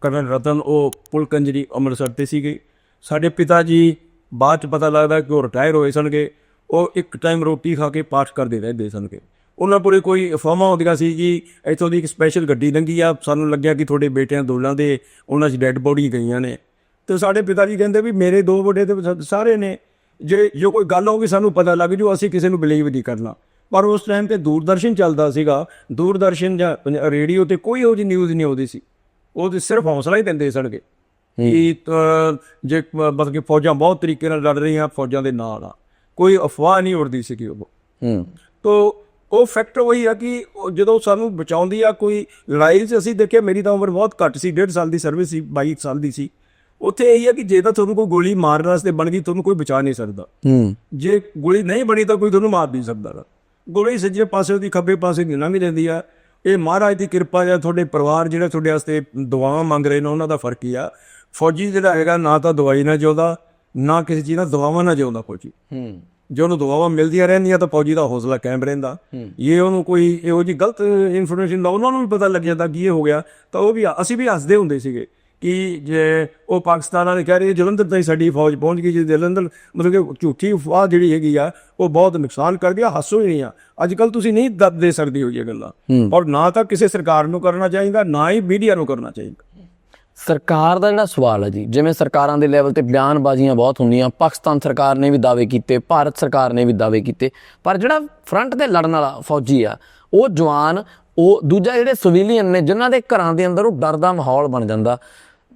ਕਰਨ ਰਤਨ, ਉਹ ਪੁਲਕੰਜਰੀ ਅੰਮ੍ਰਿਤਸਰ ਤੇ ਸੀਗੇ। ਸਾਡੇ ਪਿਤਾ ਜੀ, ਬਾਅਦ ਚ ਪਤਾ ਲੱਗਦਾ ਕਿ ਉਹ ਰਿਟਾਇਰ ਹੋਏ ਸਨਗੇ ਉਹ ਇੱਕ ਟਾਈਮ ਰੋਟੀ ਖਾ ਕੇ ਪਾਠ ਕਰਦੇ ਰਹਿੰਦੇ ਸਨਗੇ ਉਹਨਾਂ ਪੂਰੇ ਕੋਈ ਅਫਵਾਹਾਂ ਹੁੰਦੀਆਂ ਸੀ ਕਿ ਇੱਥੋਂ ਦੀ ਇੱਕ ਸਪੈਸ਼ਲ ਗੱਡੀ ਲੰਘੀ ਆ ਸਾਨੂੰ ਲੱਗਿਆ ਕਿ ਤੁਹਾਡੇ ਬੇਟਿਆਂ ਦੋਲਾਂ ਦੇ ਉਹਨਾਂ 'ਚ ਡੈੱਡ ਬੋਡੀ ਗਈਆਂ ਨੇ। ਤੇ ਸਾਡੇ ਪਿਤਾ ਜੀ ਕਹਿੰਦੇ ਵੀ ਮੇਰੇ ਦੋ ਵੱਡੇ ਤੇ ਸਾਰੇ ਨੇ। ਜੇ ਜੋ ਕੋਈ ਗੱਲ ਹੋਊਗੀ ਸਾਨੂੰ ਪਤਾ ਲੱਗ ਜੂ ਅਸੀਂ ਕਿਸੇ ਨੂੰ ਬਲੀਵ ਨਹੀਂ ਕਰਨਾ। ਪਰ ਉਸ ਟਾਈਮ ਤੇ ਦੂਰਦਰਸ਼ਨ ਚੱਲਦਾ ਸੀਗਾ। ਦੂਰਦਰਸ਼ਨ ਜਾਂ ਰੇਡੀਓ ਤੇ ਕੋਈ ਉਹ ਜੀ ਨਿਊਜ਼ ਨਹੀਂ ਆਉਂਦੀ ਸੀ। ਉਹ ਤੇ ਸਿਰਫ ਹੌਸਲਾ ਹੀ ਦਿੰਦੇ ਸਨਗੇ ਕਿ ਜੇ ਮਤਲਬ ਕਿ ਫੌਜਾਂ ਬਹੁਤ ਤਰੀਕੇ ਨਾਲ ਲੜ ਰਹੀਆਂ ਫੌਜਾਂ ਦੇ ਨਾਲ ਆ। ਕੋਈ ਅਫਵਾਹ ਨਹੀਂ ਉੜਦੀ ਸੀ ਕਿ ਉਹ। ਹੂੰ। ਤੋ ਉਹ ਫੈਕਟਰ ਉਹੀ ਆ ਕਿ ਜਦੋਂ ਸਾਨੂੰ ਬਚਾਉਂਦੀ ਆ ਕੋਈ ਲੜਾਈ 'ਚ ਅਸੀਂ ਦੇਖਿਆ ਮੇਰੀ ਤਾਂ ਉਮਰ ਬਹੁਤ ਘੱਟ ਸੀ 1.5 ਸਾਲ ਦੀ ਸਰਵਿਸ ਸੀ 22 ਸਾਲ ਦੀ ਸੀ। ਉੱਥੇ ਇਹੀ ਆ ਕਿ ਜੇ ਤਾਂ ਤੁਹਾਨੂੰ ਕੋਈ ਗੋਲੀ ਮਾਰਨ ਵਾਸਤੇ ਬਣ ਗਈ ਤੁਹਾਨੂੰ ਕੋਈ ਬਚਾ ਨਹੀਂ ਸਕਦਾ। ਹੂੰ। ਜੇ ਗੋਲੀ ਨਹੀਂ ਬਣੀ ਤਾਂ ਕੋਈ ਤੁਹਾਨੂੰ ਮਾਰ ਨਹੀਂ ਸਕਦਾ। ਗੋਲੀ ਸੱਜੇ ਪਾਸੇ ਦੀ ਖੱਬੇ ਪਾਸੇ ਦੀ ਲੰਘ ਜਾਂਦੀ ਆ। ਇਹ ਮਹਾਰਾਜ ਦੀ ਕਿਰਪਾ ਜਾਂ ਤੁਹਾਡੇ ਪਰਿਵਾਰ ਜਿਹੜੇ ਤੁਹਾਡੇ ਵਾਸਤੇ ਦੁਆਵਾਂ ਮੰਗ ਰਹੇ ਨੇ ਉਹਨਾਂ ਦਾ ਫ਼ਰਕ ਹੀ ਆ। ਫੌਜੀ ਜਿਹੜਾ ਹੈਗਾ ਨਾ ਤਾਂ ਦਵਾਈ ਨਾਲ ਜਿਉਂਦਾ ਨਾ ਕਿਸੇ ਚੀਜ਼ ਨਾਲ ਦਵਾਵਾਂ ਨਾਲ ਜਿਉਂਦਾ ਫੌਜੀ। ਹੂੰ। ਜੇ ਉਹਨੂੰ ਦੁਆਵਾਂ ਮਿਲਦੀਆਂ ਰਹਿੰਦੀਆਂ ਤਾਂ ਫੌਜੀ ਦਾ ਹੌਸਲਾ ਕਾਇਮ ਰਹਿੰਦਾ। ਇਹ ਉਹਨੂੰ ਕੋਈ ਇਹੋ ਜੀ ਗਲਤ ਇਨਫੋਰਮੇਸ਼ਨ ਦਾ ਉਹਨਾਂ ਨੂੰ ਵੀ ਪਤਾ ਲੱਗ ਜਾਂਦਾ ਕਿ ਇਹ ਹੋ ਗਿਆ ਤਾਂ ਉਹ ਵੀ ਅਸੀਂ ਵੀ ਹੱਸਦੇ ਹੁੰਦੇ ਸੀਗੇ ਕਿ ਜੇ ਉਹ ਪਾਕਿਸਤਾਨ ਵਾਲੇ ਕਹਿ ਰਹੇ ਜਲੰਧਰ ਤਾਈਂ ਸਾਡੀ ਫੌਜ ਪਹੁੰਚ ਗਈ ਜੀ ਜਲੰਧਰ ਮਤਲਬ ਕਿ ਝੂਠੀ ਅਫਵਾਹ ਜਿਹੜੀ ਹੈਗੀ ਆ ਉਹ ਬਹੁਤ ਨੁਕਸਾਨ ਕਰ ਗਿਆ ਹਾਸੋ ਹੀ ਨਹੀਂ ਆ ਅੱਜ ਕੱਲ ਤੁਸੀਂ ਨਹੀਂ ਦੱਬ ਦੇ ਸਕਦੇ ਹੋ ਇਹ ਗੱਲਾਂ। ਔਰ ਨਾ ਤਾਂ ਕਿਸੇ ਸਰਕਾਰ ਨੂੰ ਕਰਨਾ ਚਾਹੀਦਾ ਨਾ ਹੀ ਮੀਡੀਆ ਨੂੰ ਕਰਨਾ ਚਾਹੀਦਾ। ਸਰਕਾਰ ਦਾ ਜਿਹੜਾ ਸਵਾਲ ਹੈ ਜੀ, ਜਿਵੇਂ ਸਰਕਾਰਾਂ ਦੇ ਲੈਵਲ ਤੇ ਬਿਆਨਬਾਜ਼ੀਆਂ ਬਹੁਤ ਹੁੰਦੀਆਂ, ਪਾਕਿਸਤਾਨ ਸਰਕਾਰ ਨੇ ਵੀ ਦਾਅਵੇ ਕੀਤੇ, ਭਾਰਤ ਸਰਕਾਰ ਨੇ ਵੀ ਦਾਅਵੇ ਕੀਤੇ, ਪਰ ਜਿਹੜਾ ਫਰੰਟ ਤੇ ਲੜਨ ਵਾਲਾ ਫੌਜੀ ਆ, ਉਹ ਜਵਾਨ, ਉਹ ਦੂਜਾ ਜਿਹੜੇ ਸਿਵਿਲੀਅਨ ਨੇ, ਜਿਨ੍ਹਾਂ ਦੇ ਘਰਾਂ ਦੇ ਅੰਦਰ ਉਹ ਡਰ ਦਾ ਮਾਹੌਲ ਬਣ ਜਾਂਦਾ।